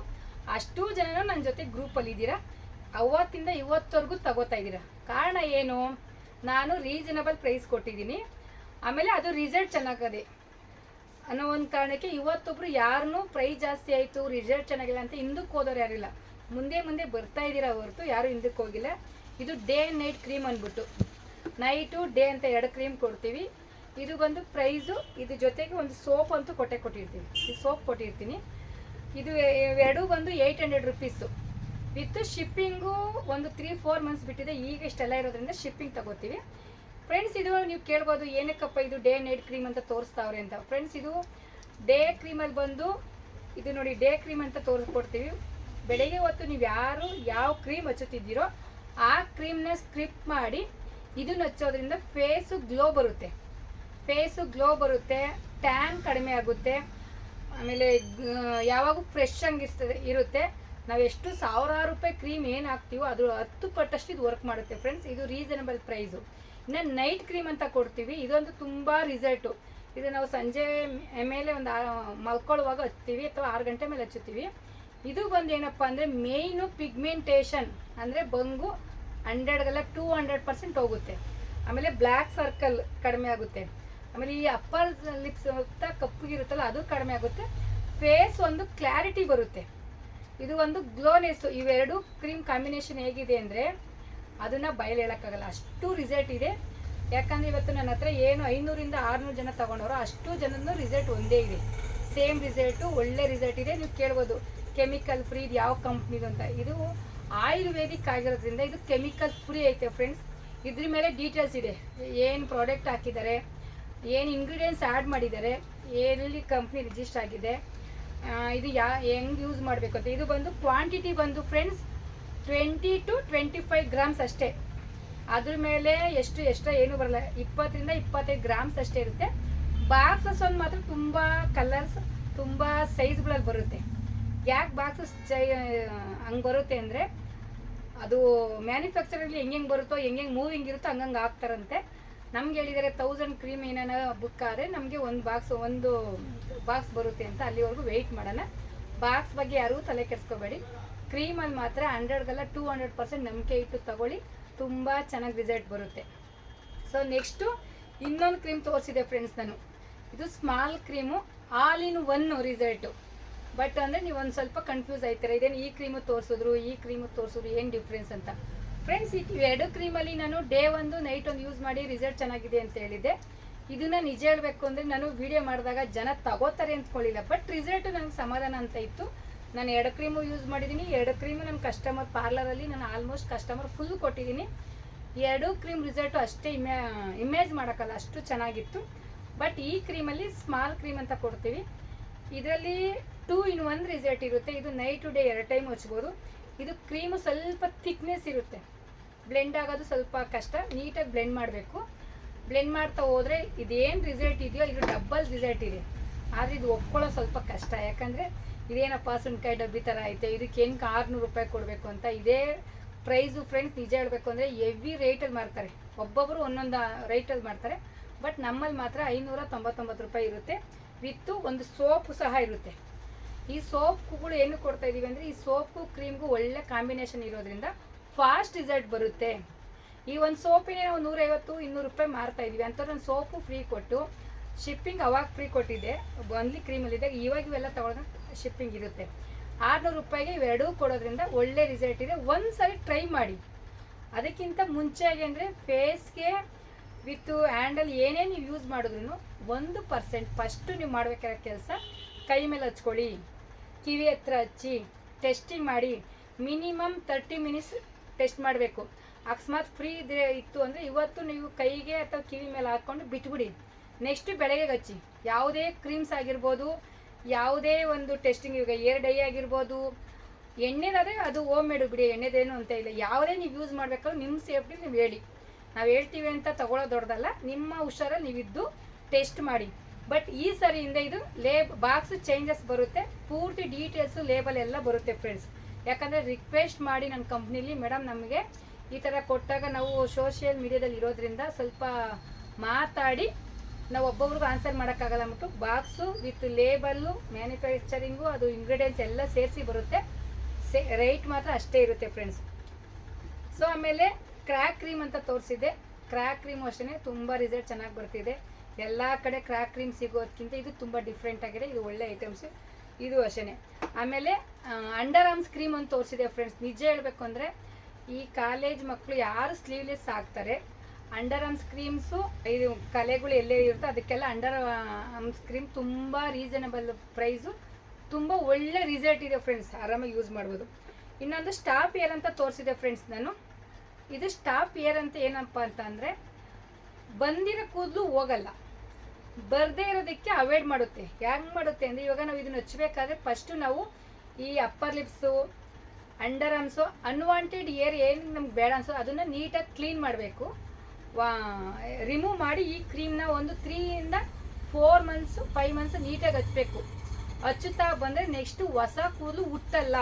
ಅಷ್ಟೂ ಜನನೂ ನನ್ನ ಜೊತೆ ಗ್ರೂಪಲ್ಲಿ ಇದ್ದೀರಾ? ಅವತ್ತಿಂದ ಇವತ್ತವರೆಗೂ ತಗೋತಾ ಇದ್ದೀರಾ? ಕಾರಣ ಏನು? ನಾನು ರೀಸನಬಲ್ ಪ್ರೈಸ್ ಕೊಟ್ಟಿದ್ದೀನಿ. ಆಮೇಲೆ ಅದು ರಿಸಲ್ಟ್ ಚೆನ್ನಾಗದೆ. ಅನ್ನೋ ಒಂದು ಕಾರಣಕ್ಕೆ ಇವತ್ತೊಬ್ರು ಯಾರನ್ನೂ ಪ್ರೈಸ್ ಜಾಸ್ತಿ ಆಯಿತು ರಿಸಲ್ಟ್ ಚೆನ್ನಾಗಿಲ್ಲ ಅಂತ ಹಿಂದಕ್ಕೆ ಹೋದವ್ರು ಯಾರಿಲ್ಲ ಮುಂದೆ ಮುಂದೆ ಬರ್ತಾ ಇದ್ದೀರಾ ಹೊರತು ಯಾರು ಹಿಂದಕ್ಕೆ ಹೋಗಿಲ್ಲ. ಇದು ಡೇ ನೈಟ್ ಕ್ರೀಮ್ ಅಂದ್ಬಿಟ್ಟು. ನೈಟು ಡೇ ಅಂತ ಎರಡು ಕ್ರೀಮ್ ಕೊಡ್ತೀವಿ. ಇದು ಬಂದು ಪ್ರೈಸು ಇದು ಜೊತೆಗೆ ಒಂದು ಸೋಪ್ ಅಂತೂ ಕೊಟ್ಟೆ ಕೊಟ್ಟಿರ್ತೀವಿ ಈ ಸೋಪ್ ಕೊಟ್ಟಿರ್ತೀನಿ. ಇದು ಎರಡು ಬಂದು eight hundred rupees. With shipping ಒಂದು ತ್ರೀ, ಫೋರ್ ಮಂತ್ಸ್ ಬಿಟ್ಟಿದೆ. ಈಗ ಇಷ್ಟೆಲ್ಲ ಇರೋದ್ರಿಂದ ಶಿಪ್ಪಿಂಗ್ ತಗೋತೀವಿ. ಫ್ರೆಂಡ್ಸ್, ಇದು ನೀವು ಕೇಳ್ಬೋದು, ಏನಕ್ಕಪ್ಪ ಇದು ಡೇ ನೈಟ್ ಕ್ರೀಮ್ ಅಂತ ತೋರಿಸ್ತಾವ್ರೆ ಅಂತ. ಫ್ರೆಂಡ್ಸ್, ಇದು ಡೇ ಕ್ರೀಮಲ್ಲಿ ಬಂದು, ಇದು ನೋಡಿ, ಡೇ ಕ್ರೀಮ್ ಅಂತ ತೋರಿಸ್ಕೊಡ್ತೀವಿ. ಬೆಳಗ್ಗೆ ಹೊತ್ತು ನೀವು ಯಾರು ಯಾವ ಕ್ರೀಮ್ ಹಚ್ಚುತ್ತಿದ್ದೀರೋ, ಆ ಕ್ರೀಮ್ನ ಸ್ಕ್ರಿಪ್ ಮಾಡಿ ಇದನ್ನ ಹಚ್ಚೋದ್ರಿಂದ ಫೇಸು ಗ್ಲೋ ಬರುತ್ತೆ. ಫೇಸು ಗ್ಲೋ ಬರುತ್ತೆ ಟ್ಯಾನ್ ಕಡಿಮೆ ಆಗುತ್ತೆ. ಆಮೇಲೆ ಯಾವಾಗೂ ಫ್ರೆಶ್ ಆಗಿರ್ತದೆ ಇರುತ್ತೆ. ನಾವು ಎಷ್ಟು ಸಾವಿರಾರು ರೂಪಾಯಿ ಕ್ರೀಮ್ ಏನು ಹಾಕ್ತೀವೋ ಅದು ಹತ್ತು ಪಟ್ಟಷ್ಟು ಇದು ವರ್ಕ್ ಮಾಡುತ್ತೆ ಫ್ರೆಂಡ್ಸ್ ಇದು ರೀಸನಬಲ್ ಪ್ರೈಸು ಇನ್ನು ನೈಟ್ ಕ್ರೀಮ್ ಅಂತ ಕೊಡ್ತೀವಿ. ಇದೊಂದು ತುಂಬ ರಿಸಲ್ಟು ಇದು ನಾವು ಸಂಜೆ ಮೇಲೆ ಒಂದು ಮಲ್ಕೊಳ್ಳುವಾಗ ಹಚ್ತೀವಿ ಅಥವಾ ಆರು ಗಂಟೆ ಮೇಲೆ ಹಚ್ಚುತ್ತೀವಿ. ಇದು ಬಂದು ಏನಪ್ಪ ಅಂದರೆ ಮೇಯ್ನು ಪಿಗ್ಮೆಂಟೇಷನ್ ಅಂದರೆ ಬಂಗು ಹಂಡ್ರೆಡ್ಗೆಲ್ಲ ಟೂ ಹಂಡ್ರೆಡ್ ಪರ್ಸೆಂಟ್ ಹೋಗುತ್ತೆ. ಆಮೇಲೆ ಬ್ಲ್ಯಾಕ್ ಸರ್ಕಲ್ ಕಡಿಮೆ ಆಗುತ್ತೆ. ಆಮೇಲೆ ಈ ಅಪ್ಪರ್ ಲಿಪ್ಸ್ ಕಪ್ಪಗಿರುತ್ತಲ್ಲ ಅದು ಕಡಿಮೆ ಆಗುತ್ತೆ. ಫೇಸ್ ಒಂದು ಕ್ಲಾರಿಟಿ ಬರುತ್ತೆ. ಇದು ಒಂದು ಗ್ಲೋನೆಸ್. ಇವೆರಡು ಕ್ರೀಮ್ ಕಾಂಬಿನೇಷನ್ ಹೇಗಿದೆ ಅಂದರೆ ಅದನ್ನು ಬಯಲು ಹೇಳೋಕ್ಕಾಗಲ್ಲ. ಅಷ್ಟು ರಿಸಲ್ಟ್ ಇದೆ. ಯಾಕಂದರೆ ಇವತ್ತು ನನ್ನ ಹತ್ರ ಏನು ಐನೂರಿಂದ ಆರುನೂರು ಜನ ತಗೊಂಡವರು ಅಷ್ಟು ಜನದ್ದು ರಿಸಲ್ಟ್ ಒಂದೇ ಇದೆ. ಸೇಮ್ ರಿಸಲ್ಟು, ಒಳ್ಳೆ ರಿಸಲ್ಟ್ ಇದೆ. ನೀವು ಕೇಳ್ಬೋದು, ಕೆಮಿಕಲ್ ಫ್ರೀ ಯಾವ ಕಂಪ್ನಿದು ಅಂತ. ಇದು ಆಯುರ್ವೇದಿಕ್ ಆಗಿರೋದ್ರಿಂದ ಇದು ಕೆಮಿಕಲ್ ಫ್ರೀ ಐತೆ ಫ್ರೆಂಡ್ಸ್ ಇದ್ರ ಮೇಲೆ ಡೀಟೇಲ್ಸ್ ಇದೆ. ಏನು ಪ್ರಾಡಕ್ಟ್ ಹಾಕಿದ್ದಾರೆ, ಏನು ಇಂಗ್ರೀಡಿಯೆಂಟ್ಸ್ ಆ್ಯಡ್ ಮಾಡಿದ್ದಾರೆ, ಎಲ್ಲಿ ಕಂಪ್ನಿ ರಿಜಿಸ್ಟರ್ ಆಗಿದೆ ಇದು ಯಾ, ಹೆಂಗೆ ಯೂಸ್ ಮಾಡಬೇಕು ಅಂತ. ಇದು ಬಂದು ಕ್ವಾಂಟಿಟಿ ಬಂದು friends twenty two twenty five grams ಅಷ್ಟೇ. ಅದ್ರ ಮೇಲೆ ಎಷ್ಟು ಎಕ್ಸ್ಟ್ರಾ ಏನು ಬರಲ್ಲ. ಇಪ್ಪತ್ತರಿಂದ ಇಪ್ಪತ್ತೈದು ಗ್ರಾಮ್ಸ್ ಅಷ್ಟೇ ಇರುತ್ತೆ. ಬಾಕ್ಸಸ್ ಒಂದು ಮಾತ್ರ ತುಂಬ ಕಲರ್ಸ್ ತುಂಬ ಸೈಜ್ಗಳಲ್ಲಿ ಬರುತ್ತೆ. ಯಾಕೆ ಬಾಕ್ಸಸ್ ಚೈ ಹಂಗೆ ಬರುತ್ತೆ ಅಂದರೆ ಅದು ಮ್ಯಾನುಫ್ಯಾಕ್ಚರಲ್ಲಿ ಹೆಂಗೆ ಬರುತ್ತೋ, ಹೆಂಗೆ ಮೂವಿಂಗ್ ಇರುತ್ತೋ ಹಂಗಂಗೆ ಹಾಕ್ತಾರಂತೆ ನಮ್ಗೆ ಹೇಳಿದರೆ ತೌಸಂಡ್ ಕ್ರೀಮ್ ಏನಾನ ಬುಕ್ ಆದರೆ ನಮಗೆ ಒಂದು ಬಾಕ್ಸ್ ಒಂದು ಬಾಕ್ಸ್ ಬರುತ್ತೆ ಅಂತ ಅಲ್ಲಿವರೆಗೂ ವೆಯ್ಟ್ ಮಾಡೋಣ. ಬಾಕ್ಸ್ ಬಗ್ಗೆ ಯಾರಿಗೂ ತಲೆ ಕೆಡಿಸ್ಕೋಬೇಡಿ. ಕ್ರೀಮಲ್ಲಿ ಮಾತ್ರ ಹಂಡ್ರೆಡ್ಗೆಲ್ಲ ಟೂ ಹಂಡ್ರೆಡ್ ಪರ್ಸೆಂಟ್ ನಂಬಿಕೆ ಇಟ್ಟು ತಗೊಳ್ಳಿ. ತುಂಬ ಚೆನ್ನಾಗಿ ರಿಸಲ್ಟ್ ಬರುತ್ತೆ. ಸೊ ನೆಕ್ಸ್ಟು ಇನ್ನೊಂದು ಕ್ರೀಮ್ ತೋರಿಸಿದೆ ಫ್ರೆಂಡ್ಸ್ ನಾನು. ಇದು small cream all in one result but ಅಂದರೆ ನೀವು ಒಂದು ಸ್ವಲ್ಪ ಕನ್ಫ್ಯೂಸ್ ಆಯ್ತಾರೆ. ಇದೇನು ಈ ಕ್ರೀಮು ತೋರಿಸಿದ್ರು, ಈ ಕ್ರೀಮು ತೋರಿಸಿದ್ರು ಏನು ಡಿಫ್ರೆನ್ಸ್ ಅಂತ? ಫ್ರೆಂಡ್ಸ್ ಈ ಎರಡು ಕ್ರೀಮಲ್ಲಿ ನಾನು ಡೇ ಒಂದು ನೈಟ್ ಒಂದು ಯೂಸ್ ಮಾಡಿ ರಿಸಲ್ಟ್ ಚೆನ್ನಾಗಿದೆ ಅಂತ ಹೇಳಿದ್ದೆ. ಇದನ್ನ ನಿಜ ಹೇಳಬೇಕು ಅಂದರೆ ನಾನು ವಿಡಿಯೋ ಮಾಡಿದಾಗ ಜನ ತಗೋತಾರೆ ಅಂದ್ಕೊಳ್ಳಿಲ್ಲ. ಬಟ್ ರಿಸಲ್ಟ್ ನನಗೆ ಸಮಾಧಾನ ಅಂತ ಇತ್ತು. ನಾನು ಎರಡು ಕ್ರೀಮು ಯೂಸ್ ಮಾಡಿದ್ದೀನಿ ಎರಡು ಕ್ರೀಮು ನನ್ನ ಕಸ್ಟಮರ್ ಪಾರ್ಲರಲ್ಲಿ ನಾನು ಆಲ್ಮೋಸ್ಟ್ ಕಸ್ಟಮರ್ ಫುಲ್ ಕೊಟ್ಟಿದ್ದೀನಿ ಎರಡು ಕ್ರೀಮ್ ರಿಸಲ್ಟು ಅಷ್ಟೇ ಇಮೇ ಇಮೇಜ್ ಮಾಡೋಕ್ಕಲ್ಲ, ಅಷ್ಟು ಚೆನ್ನಾಗಿತ್ತು. ಬಟ್ ಈ ಕ್ರೀಮಲ್ಲಿ ಸ್ಮಾಲ್ ಕ್ರೀಮ್ ಅಂತ ಕೊಡ್ತೀವಿ. ಇದರಲ್ಲಿ ಟೂ ಇನ್ ಒನ್ ರಿಸಲ್ಟ್ ಇರುತ್ತೆ. ಇದು ನೈಟ್ ಟು ಡೇ ಎರಡು ಟೈಮ್ ಹಚ್ಬೋದು. ಇದು ಕ್ರೀಮು ಸ್ವಲ್ಪ ಥಿಕ್ನೆಸ್ ಇರುತ್ತೆ. ಬ್ಲೆಂಡ್ ಆಗೋದು ಸ್ವಲ್ಪ ಕಷ್ಟ. ನೀಟಾಗಿ ಬ್ಲೆಂಡ್ ಮಾಡಬೇಕು. ಬ್ಲೆಂಡ್ ಮಾಡ್ತಾ ಹೋದರೆ ಇದೇನು ರಿಸಲ್ಟ್ ಇದೆಯೋ, ಇದು ಡಬ್ಬಲ್ ರಿಸಲ್ಟ್ ಇದೆ. ಆದರೆ ಇದು ಒಪ್ಕೊಳ್ಳೋ ಸ್ವಲ್ಪ ಕಷ್ಟ. ಯಾಕಂದರೆ ಇದೇನಪ್ಪ, ಸುಣ್ಕಾಯಿ ಡಬ್ಬಿ ಥರ ಐತೆ, ಇದಕ್ಕೆ ಏನಕ್ಕೆ ಆರುನೂರು ರೂಪಾಯಿ ಕೊಡಬೇಕು ಅಂತ ಇದೇ ಪ್ರೈಸು ಫ್ರೆಂಡ್ಸ್ ನಿಜ ಹೇಳಬೇಕು ಅಂದರೆ ಎವ್ರಿ ರೇಟಲ್ಲಿ ಮಾರ್ತಾರೆ. ಒಬ್ಬೊಬ್ಬರು ಒಂದೊಂದು ರೇಟಲ್ಲಿ ಮಾಡ್ತಾರೆ ಬಟ್ ನಮ್ಮಲ್ಲಿ ಮಾತ್ರ ಐನೂರ ತೊಂಬತ್ತೊಂಬತ್ತು ರೂಪಾಯಿ ಇರುತ್ತೆ. ವಿತ್ತು ಒಂದು ಸೋಪು ಸಹ ಇರುತ್ತೆ. ಈ ಸೋಪ್ಗಳು ಏನು ಕೊಡ್ತಾ ಇದ್ದೀವಿ ಅಂದರೆ, ಈ ಸೋಪು ಕ್ರೀಮ್ಗೂ ಒಳ್ಳೆ ಕಾಂಬಿನೇಷನ್ ಇರೋದ್ರಿಂದ ಫಾಸ್ಟ್ ರಿಸಲ್ಟ್ ಬರುತ್ತೆ. ಈ ಒಂದು ಸೋಪಿನೇ ನಾವು ನೂರೈವತ್ತು, ಇನ್ನೂರು ರೂಪಾಯಿ ಮಾರ್ತಾ ಇದ್ದೀವಿ ಅಂಥವ್ರು ಒಂದು ಸೋಪು ಫ್ರೀ ಕೊಟ್ಟು, ಶಿಪ್ಪಿಂಗ್ ಅವಾಗ ಫ್ರೀ ಕೊಟ್ಟಿದ್ದೆ. ಒನ್ಲಿ ಕ್ರೀಮಲ್ಲಿದೆ ಇವಾಗ ಇವೆಲ್ಲ ತಗೊಳ್ಳೋದು ಶಿಪ್ಪಿಂಗ್ ಇರುತ್ತೆ. ಆರುನೂರು ರೂಪಾಯಿಗೆ ಇವೆರಡೂ ಕೊಡೋದ್ರಿಂದ ಒಳ್ಳೆ ರಿಸಲ್ಟ್ ಇದೆ. ಒಂದು ಸರಿ ಟ್ರೈ ಮಾಡಿ. ಅದಕ್ಕಿಂತ ಮುಂಚೆಯಾಗಿ ಅಂದರೆ, ಫೇಸ್ಗೆ ವಿತ್ ಹ್ಯಾಂಡಲ್ ಏನೇ ನೀವು ಯೂಸ್ ಮಾಡಿದ್ರು ಒಂದು ಪರ್ಸೆಂಟ್ ಫಸ್ಟು ನೀವು ಮಾಡಬೇಕಾದ ಕೆಲಸ ಕೈ ಮೇಲೆ ಹಚ್ಕೊಳ್ಳಿ. ಕಿವಿ ಹತ್ರ ಹಚ್ಚಿ ಟೆಸ್ಟಿಂಗ್ ಮಾಡಿ ಮಿನಿಮಮ್ ತರ್ಟಿ ಮಿನಿಟ್ಸ್ ಟೆಸ್ಟ್ ಮಾಡಬೇಕು. ಅಕಸ್ಮಾತ್ ಫ್ರೀ ಇದ್ರೆ ಇತ್ತು ಅಂದರೆ ಇವತ್ತು ನೀವು ಕೈಗೆ ಅಥವಾ ಕಿವಿ ಮೇಲೆ ಹಾಕ್ಕೊಂಡು ಬಿಟ್ಬಿಡಿ. ನೆಕ್ಸ್ಟ್ ಬೆಳಗ್ಗೆ ಹಚ್ಚಿ. ಯಾವುದೇ ಕ್ರೀಮ್ಸ್ ಆಗಿರ್ಬೋದು, ಯಾವುದೇ ಒಂದು ಟೆಸ್ಟಿಂಗ್ ಇವಾಗ ಏರ್ ಡೈ ಆಗಿರ್ಬೋದು ಎಣ್ಣೆದಾದರೆ ಅದು ಹೋಮ್ ಮೇಡ್ ಬಿಡಿ, ಎಣ್ಣೆದೇನು ಅಂತ ಇಲ್ಲ. ಯಾವುದೇ ನೀವು ಯೂಸ್ ಮಾಡಬೇಕಾದ್ರೂ ನಿಮ್ಮ ಸೇಫ್ಟಿ ನೀವು ಹೇಳಿ. ನಾವು ಹೇಳ್ತೀವಿ ಅಂತ ತಗೊಳ್ಳೋ ದೊಡ್ಡದಲ್ಲ, ನಿಮ್ಮ ಹುಷಾರಲ್ಲಿ ನೀವಿದ್ದು ಟೆಸ್ಟ್ ಮಾಡಿ. ಬಟ್ ಈ ಸರಿಯಿಂದ ಇದು ಲೇಬ್ ಬಾಕ್ಸ್ ಚೇಂಜಸ್ ಬರುತ್ತೆ, ಪೂರ್ತಿ ಡೀಟೇಲ್ಸು ಲೇಬಲ್ ಎಲ್ಲ ಬರುತ್ತೆ ಫ್ರೆಂಡ್ಸ್ ಯಾಕಂದರೆ ರಿಕ್ವೆಸ್ಟ್ ಮಾಡಿ ನನ್ನ ಕಂಪ್ನಿಲಿ ಮೇಡಮ್ ನಮಗೆ ಈ ಥರ ಕೊಟ್ಟಾಗ ನಾವು ಸೋಷಿಯಲ್ ಮೀಡಿಯಾದಲ್ಲಿ ಇರೋದ್ರಿಂದ ಸ್ವಲ್ಪ ಮಾತಾಡಿ ನಾವು ಒಬ್ಬೊಬ್ರಿಗೂ ಆನ್ಸರ್ ಮಾಡೋಕ್ಕಾಗಲ್ಲ ಅಂದ್ಬಿಟ್ಟು ಬಾಕ್ಸು ವಿತ್ ಲೇಬಲ್ಲು ಮ್ಯಾನುಫ್ಯಾಕ್ಚರಿಂಗು ಅದು ಇಂಗ್ರೀಡಿಯೆಂಟ್ಸ್ ಎಲ್ಲ ಸೇರಿಸಿ ಬರುತ್ತೆ. ಸೇ ರೇಟ್ ಮಾತ್ರ ಅಷ್ಟೇ ಇರುತ್ತೆ ಫ್ರೆಂಡ್ಸ್ ಸೊ ಆಮೇಲೆ ಕ್ರ್ಯಾಕ್ ಕ್ರೀಮ್ ಅಂತ ತೋರಿಸಿದೆ. ಕ್ರ್ಯಾಕ್ ಕ್ರೀಮ್ ಅಷ್ಟೇ ತುಂಬ ರಿಸಲ್ಟ್ ಚೆನ್ನಾಗಿ ಬರ್ತಿದೆ. ಎಲ್ಲ ಕಡೆ ಕ್ರ್ಯಾಕ್ ಕ್ರೀಮ್ ಸಿಗೋದಕ್ಕಿಂತ ಇದು ತುಂಬ ಡಿಫ್ರೆಂಟ್ ಆಗಿದೆ. ಇದು ಒಳ್ಳೆ ಐಟಮ್ಸ್ ಇದು ಅಷ್ಟೇ ಆಮೇಲೆ ಅಂಡರ್ ಆರ್ಮ್ಸ್ ಕ್ರೀಮ್ ಅಂತ ತೋರಿಸಿದೆ ಫ್ರೆಂಡ್ಸ್ ನಿಜ ಹೇಳಬೇಕು ಅಂದರೆ ಈ ಕಾಲೇಜ್ ಮಕ್ಕಳು ಯಾರು ಸ್ಲೀವ್ಲೆಸ್ ಹಾಕ್ತಾರೆ ಅಂಡರ್ ಆರ್ಮ್ಸ್ ಕ್ರೀಮ್ಸು ಇದು ಕಲೆಗಳು ಎಲ್ಲೇ ಇರುತ್ತೋ ಅದಕ್ಕೆಲ್ಲ ಅಂಡರ್ ಆರ್ಮ್ಸ್ ಕ್ರೀಮ್ ತುಂಬ ರೀಸನಬಲ್ ಪ್ರೈಸು ತುಂಬ ಒಳ್ಳೆ ರಿಸಲ್ಟ್ ಇದೆ ಫ್ರೆಂಡ್ಸ್ ಆರಾಮಾಗಿ ಯೂಸ್ ಮಾಡ್ಬೋದು. ಇನ್ನೊಂದು ಸ್ಟಾಪ್ ಏರ್ ಅಂತ ತೋರಿಸಿದೆ ಫ್ರೆಂಡ್ಸ್ ನಾನು. ಇದು ಸ್ಟಾಪ್ ಇಯರ್ ಅಂತ ಏನಪ್ಪ ಅಂತ ಬಂದಿರೋ ಕೂದಲು ಹೋಗಲ್ಲ. ಬರದೇ ಇರೋದಕ್ಕೆ ಅವಾಯ್ಡ್ ಮಾಡುತ್ತೆ. ಹ್ಯಾಂಗ್ ಮಾಡುತ್ತೆ ಅಂದರೆ, ಇವಾಗ ನಾವು ಇದನ್ನು ಹಚ್ಚಬೇಕಾದ್ರೆ ಫಸ್ಟು ನಾವು ಈ upper lips under arms unwanted hair ಏನು ನಮ್ಗೆ ಬೇಡ ಅನ್ಸೋ ಅದನ್ನು ನೀಟಾಗಿ ಕ್ಲೀನ್ ಮಾಡಬೇಕು. ವಾ ರಿಮೂವ್ ಮಾಡಿ ಈ ಕ್ರೀಮ್ನ ಒಂದು ತ್ರೀಯಿಂದ ಫೋರ್ ಮಂತ್ಸು ಫೈವ್ ಮಂತ್ಸ್ ನೀಟಾಗಿ ಹಚ್ಚಬೇಕು ಹಚ್ಚುತ್ತಾ ಬಂದರೆ ನೆಕ್ಸ್ಟು ಹೊಸ ಕೂದಲು ಹುಟ್ಟಲ್ಲ.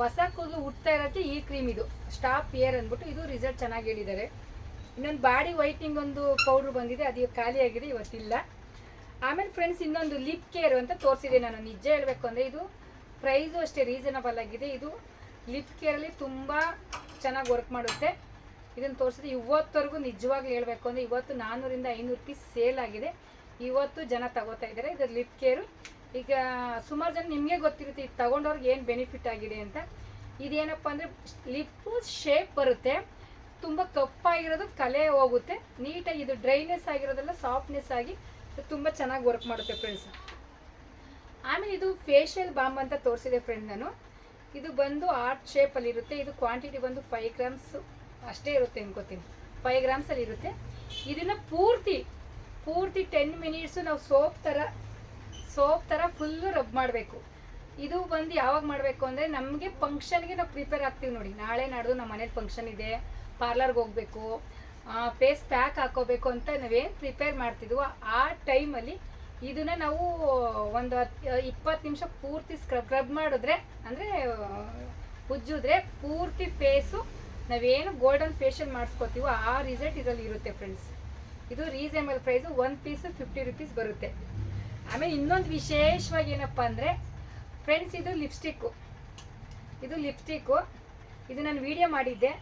ಹೊಸ ಕೂದಲು ಹುಟ್ತಾ ಇರೋಕ್ಕೆ ಈ ಕ್ರೀಮ್ ಇದು. ಸ್ಟಾಪ್ ಇಯರ್ ಅಂದ್ಬಿಟ್ಟು ಇದು ರಿಸಲ್ಟ್ ಚೆನ್ನಾಗಿ ಹೇಳಿದ್ದಾರೆ. ಇನ್ನೊಂದು ಬಾಡಿ ವೈಟ್ನಿಂಗ್ ಒಂದು ಪೌಡ್ರ್ ಬಂದಿದೆ, ಅದು ಖಾಲಿಯಾಗಿದೆ ಇವತ್ತಿಲ್ಲ. ಆಮೇಲೆ ಫ್ರೆಂಡ್ಸ್ ಇನ್ನೊಂದು ಲಿಪ್ ಕೇರ್ ಅಂತ ತೋರಿಸಿದೆ ನಾನು. ನಿಜ ಹೇಳಬೇಕು ಅಂದರೆ ಇದು ಪ್ರೈಸು ಅಷ್ಟೇ ರೀಸನಬಲ್ ಆಗಿದೆ. ಇದು ಲಿಪ್ ಕೇರಲ್ಲಿ ತುಂಬ ಚೆನ್ನಾಗಿ ವರ್ಕ್ ಮಾಡುತ್ತೆ. ಇದನ್ನು ತೋರಿಸಿದೆ ಇವತ್ತವರೆಗೂ ನಿಜವಾಗ್ಲೂ ಹೇಳಬೇಕು ಅಂದರೆ ಇವತ್ತು ನಾನ್ನೂರಿಂದ ಐನೂರು ರುಪೀಸ್ ಸೇಲ್ ಆಗಿದೆ. ಇವತ್ತು ಜನ ತಗೋತಾ ಇದ್ದಾರೆ. ಇದು ಲಿಪ್ ಕೇರು ಈಗ ಸುಮಾರು ಜನ ನಿಮಗೆ ಗೊತ್ತಿರುತ್ತೆ, ಇದು ತಗೊಂಡವ್ರಿಗೆ ಏನು ಬೆನಿಫಿಟ್ ಆಗಿದೆ ಅಂತ. ಇದೇನಪ್ಪ ಅಂದರೆ ಲಿಪ್ಪು ಶೇಪ್ ಬರುತ್ತೆ, ತುಂಬ ಕಪ್ಪಾಗಿರೋದು ಕಲೆ ಹೋಗುತ್ತೆ, ನೀಟಾಗಿ ಇದು ಡ್ರೈನೆಸ್ ಆಗಿರೋದೆಲ್ಲ ಸಾಫ್ಟ್ನೆಸ್ ಆಗಿ ತುಂಬ ಚೆನ್ನಾಗಿ ವರ್ಕ್ ಮಾಡುತ್ತೆ ಫ್ರೆಂಡ್ಸ್ ಆಮೇಲೆ ಇದು ಫೇಶಿಯಲ್ ಬಾಂಬ್ ಅಂತ ತೋರಿಸಿದೆ ಫ್ರೆಂಡ್ ನಾನು. ಇದು ಬಂದು ಆರ್ಟ್ ಶೇಪಲ್ಲಿ ಇರುತ್ತೆ, ಇದು ಕ್ವಾಂಟಿಟಿ ಬಂದು ಫೈವ್ ಗ್ರಾಮ್ಸ್ ಅಷ್ಟೇ ಇರುತ್ತೆ ಅನ್ಕೋತೀನಿ. ಫೈವ್ ಗ್ರಾಮ್ಸಲ್ಲಿ ಇರುತ್ತೆ. ಇದನ್ನು ಪೂರ್ತಿ ಪೂರ್ತಿ ಟೆನ್ ಮಿನಿಟ್ಸು ನಾವು ಸೋಪ್ ಥರ ಸೋಪ್ ಥರ ಫುಲ್ಲು ರಬ್ ಮಾಡಬೇಕು. ಇದು ಬಂದು ಯಾವಾಗ ಮಾಡಬೇಕು ಅಂದರೆ ನಮಗೆ ಫಂಕ್ಷನ್ಗೆ ನಾವು ಪ್ರಿಪೇರ್ ಆಗ್ತೀವಿ ನೋಡಿ. ನಾಳೆ ನಾಡ್ದು ನಮ್ಮ ಮನೇಲಿ ಫಂಕ್ಷನ್ ಇದೆ ಪಾರ್ಲರ್ಗೆ ಹೋಗಬೇಕು ಫೇಸ್ ಪ್ಯಾಕ್ ಹಾಕೋಬೇಕು ಅಂತ ನಾವೇನು ಪ್ರಿಪೇರ್ ಮಾಡ್ತಿದ್ವೋ ಆ ಟೈಮಲ್ಲಿ ಇದನ್ನ ನಾವು ಒಂದು ಇಪ್ಪತ್ತು ನಿಮಿಷ ಪೂರ್ತಿ ಸ್ಕ್ರಬ್ ಸ್ಕ್ರಬ್ ಮಾಡಿದ್ರೆ, ಅಂದರೆ ಉಜ್ಜಿದ್ರೆ ಪೂರ್ತಿ ಫೇಸು ನಾವೇನು ಗೋಲ್ಡನ್ ಫೇಶಿಯಲ್ ಮಾಡಿಸ್ಕೋತೀವೋ ಆ ರಿಸಲ್ಟ್ ಇದರಲ್ಲಿ ಇರುತ್ತೆ ಫ್ರೆಂಡ್ಸ್ ಇದು reasonable price one piece fifty rupees ಬರುತ್ತೆ. ಆಮೇಲೆ ಇನ್ನೊಂದು ವಿಶೇಷವಾಗಿ ಏನಪ್ಪ ಅಂದರೆ ಫ್ರೆಂಡ್ಸ್ ಇದು ಲಿಪ್ಸ್ಟಿಕ್ಕು ಇದು ಲಿಪ್ಸ್ಟಿಕ್ಕು ಇದು ನಾನು ವಿಡಿಯೋ ಮಾಡಿದ್ದೆ.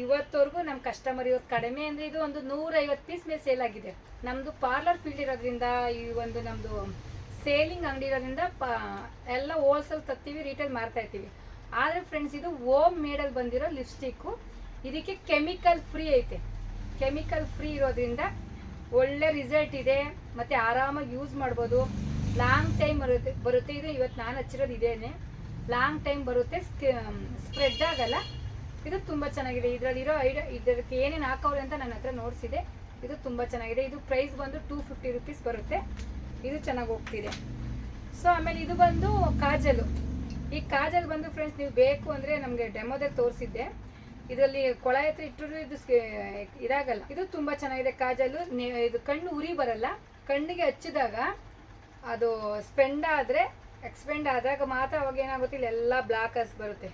ಇವತ್ತವರೆಗೂ ನಮ್ಮ ಕಸ್ಟಮರ್ ಇವತ್ತು ಕಡಿಮೆ ಅಂದರೆ ಇದು ಒಂದು ನೂರೈವತ್ತು ಪೀಸ್ ಮೇಲೆ ಸೇಲ್ ಆಗಿದೆ. ನಮ್ಮದು ಪಾರ್ಲರ್ ಫೀಲ್ಡ್ ಇರೋದ್ರಿಂದ ಈ ಒಂದು ನಮ್ಮದು ಸೇಲಿಂಗ್ ಅಂಗಡಿ ಇರೋದ್ರಿಂದ ಪಾ, ಎಲ್ಲ ಹೋಲ್ಸೇಲ್ ತರ್ತೀವಿ ರಿಟೇಲ್ ಮಾರ್ತಾ ಇರ್ತೀವಿ. ಆದರೆ ಫ್ರೆಂಡ್ಸ್ ಇದು ಓಮ್ ಮೇಡಲ್ಲಿ ಬಂದಿರೋ ಲಿಪ್ಸ್ಟಿಕ್ಕು ಇದಕ್ಕೆ ಕೆಮಿಕಲ್ ಫ್ರೀ ಐತೆ. ಕೆಮಿಕಲ್ ಫ್ರೀ ಇರೋದ್ರಿಂದ ಒಳ್ಳೆ ರಿಸಲ್ಟ್ ಇದೆ, ಮತ್ತು ಆರಾಮಾಗಿ ಯೂಸ್ ಮಾಡ್ಬೋದು. ಲಾಂಗ್ ಟೈಮ್ ಬರುತ್ತೆ ಬರುತ್ತೆ ಇದು. ಇವತ್ತು ನಾನು ಹಚ್ಚಿರೋದು ಇದೇನೆ. ಲಾಂಗ್ ಟೈಮ್ ಬರುತ್ತೆ ಸ್ಪ್ರೆಡ್ ಆಗಲ್ಲ. ಇದು ತುಂಬ ಚೆನ್ನಾಗಿದೆ. ಇದರಲ್ಲಿರೋ ಐಡಿಯಾ ಇದಕ್ಕೆ ಏನೇನು ಹಾಕವ್ರೆ ಅಂತ ನನ್ನ ಹತ್ರ ನೋಡಿಸಿದೆ ಇದು. ತುಂಬ ಚೆನ್ನಾಗಿದೆ. ಇದು ಪ್ರೈಸ್ ಬಂದು ಟೂ ಫಿಫ್ಟಿ ರುಪೀಸ್ ಬರುತ್ತೆ. ಇದು ಚೆನ್ನಾಗಿ ಹೋಗ್ತಿದೆ. ಸೊ ಆಮೇಲೆ ಇದು ಬಂದು ಕಾಜಲು. ಈ ಕಾಜಲ್ ಬಂದು ಫ್ರೆಂಡ್ಸ್ ನೀವು ಬೇಕು ಅಂದರೆ ನಮಗೆ ಡೆಮೋದಲ್ಲಿ ತೋರಿಸಿದ್ದೆ. ಇದರಲ್ಲಿ ಕೊಳ ಹತ್ರ ಇಟ್ಟರು ಇದು ಇದಾಗಲ್ಲ. ಇದು ತುಂಬ ಚೆನ್ನಾಗಿದೆ ಕಾಜಲು ಇದು ಕಣ್ಣು ಉರಿ ಬರಲ್ಲ. ಕಣ್ಣಿಗೆ ಹಚ್ಚಿದಾಗ ಅದು ಸ್ಪೆಂಡ್ ಆದರೆ, ಎಕ್ಸ್ಪೆಂಡ್ ಆದಾಗ ಮಾತ್ರ ಅವಾಗ ಏನಾಗುತ್ತೆ? ಇಲ್ಲೆಲ್ಲ ಬ್ಲಾಕರ್ಸ್ ಬರುತ್ತೆ.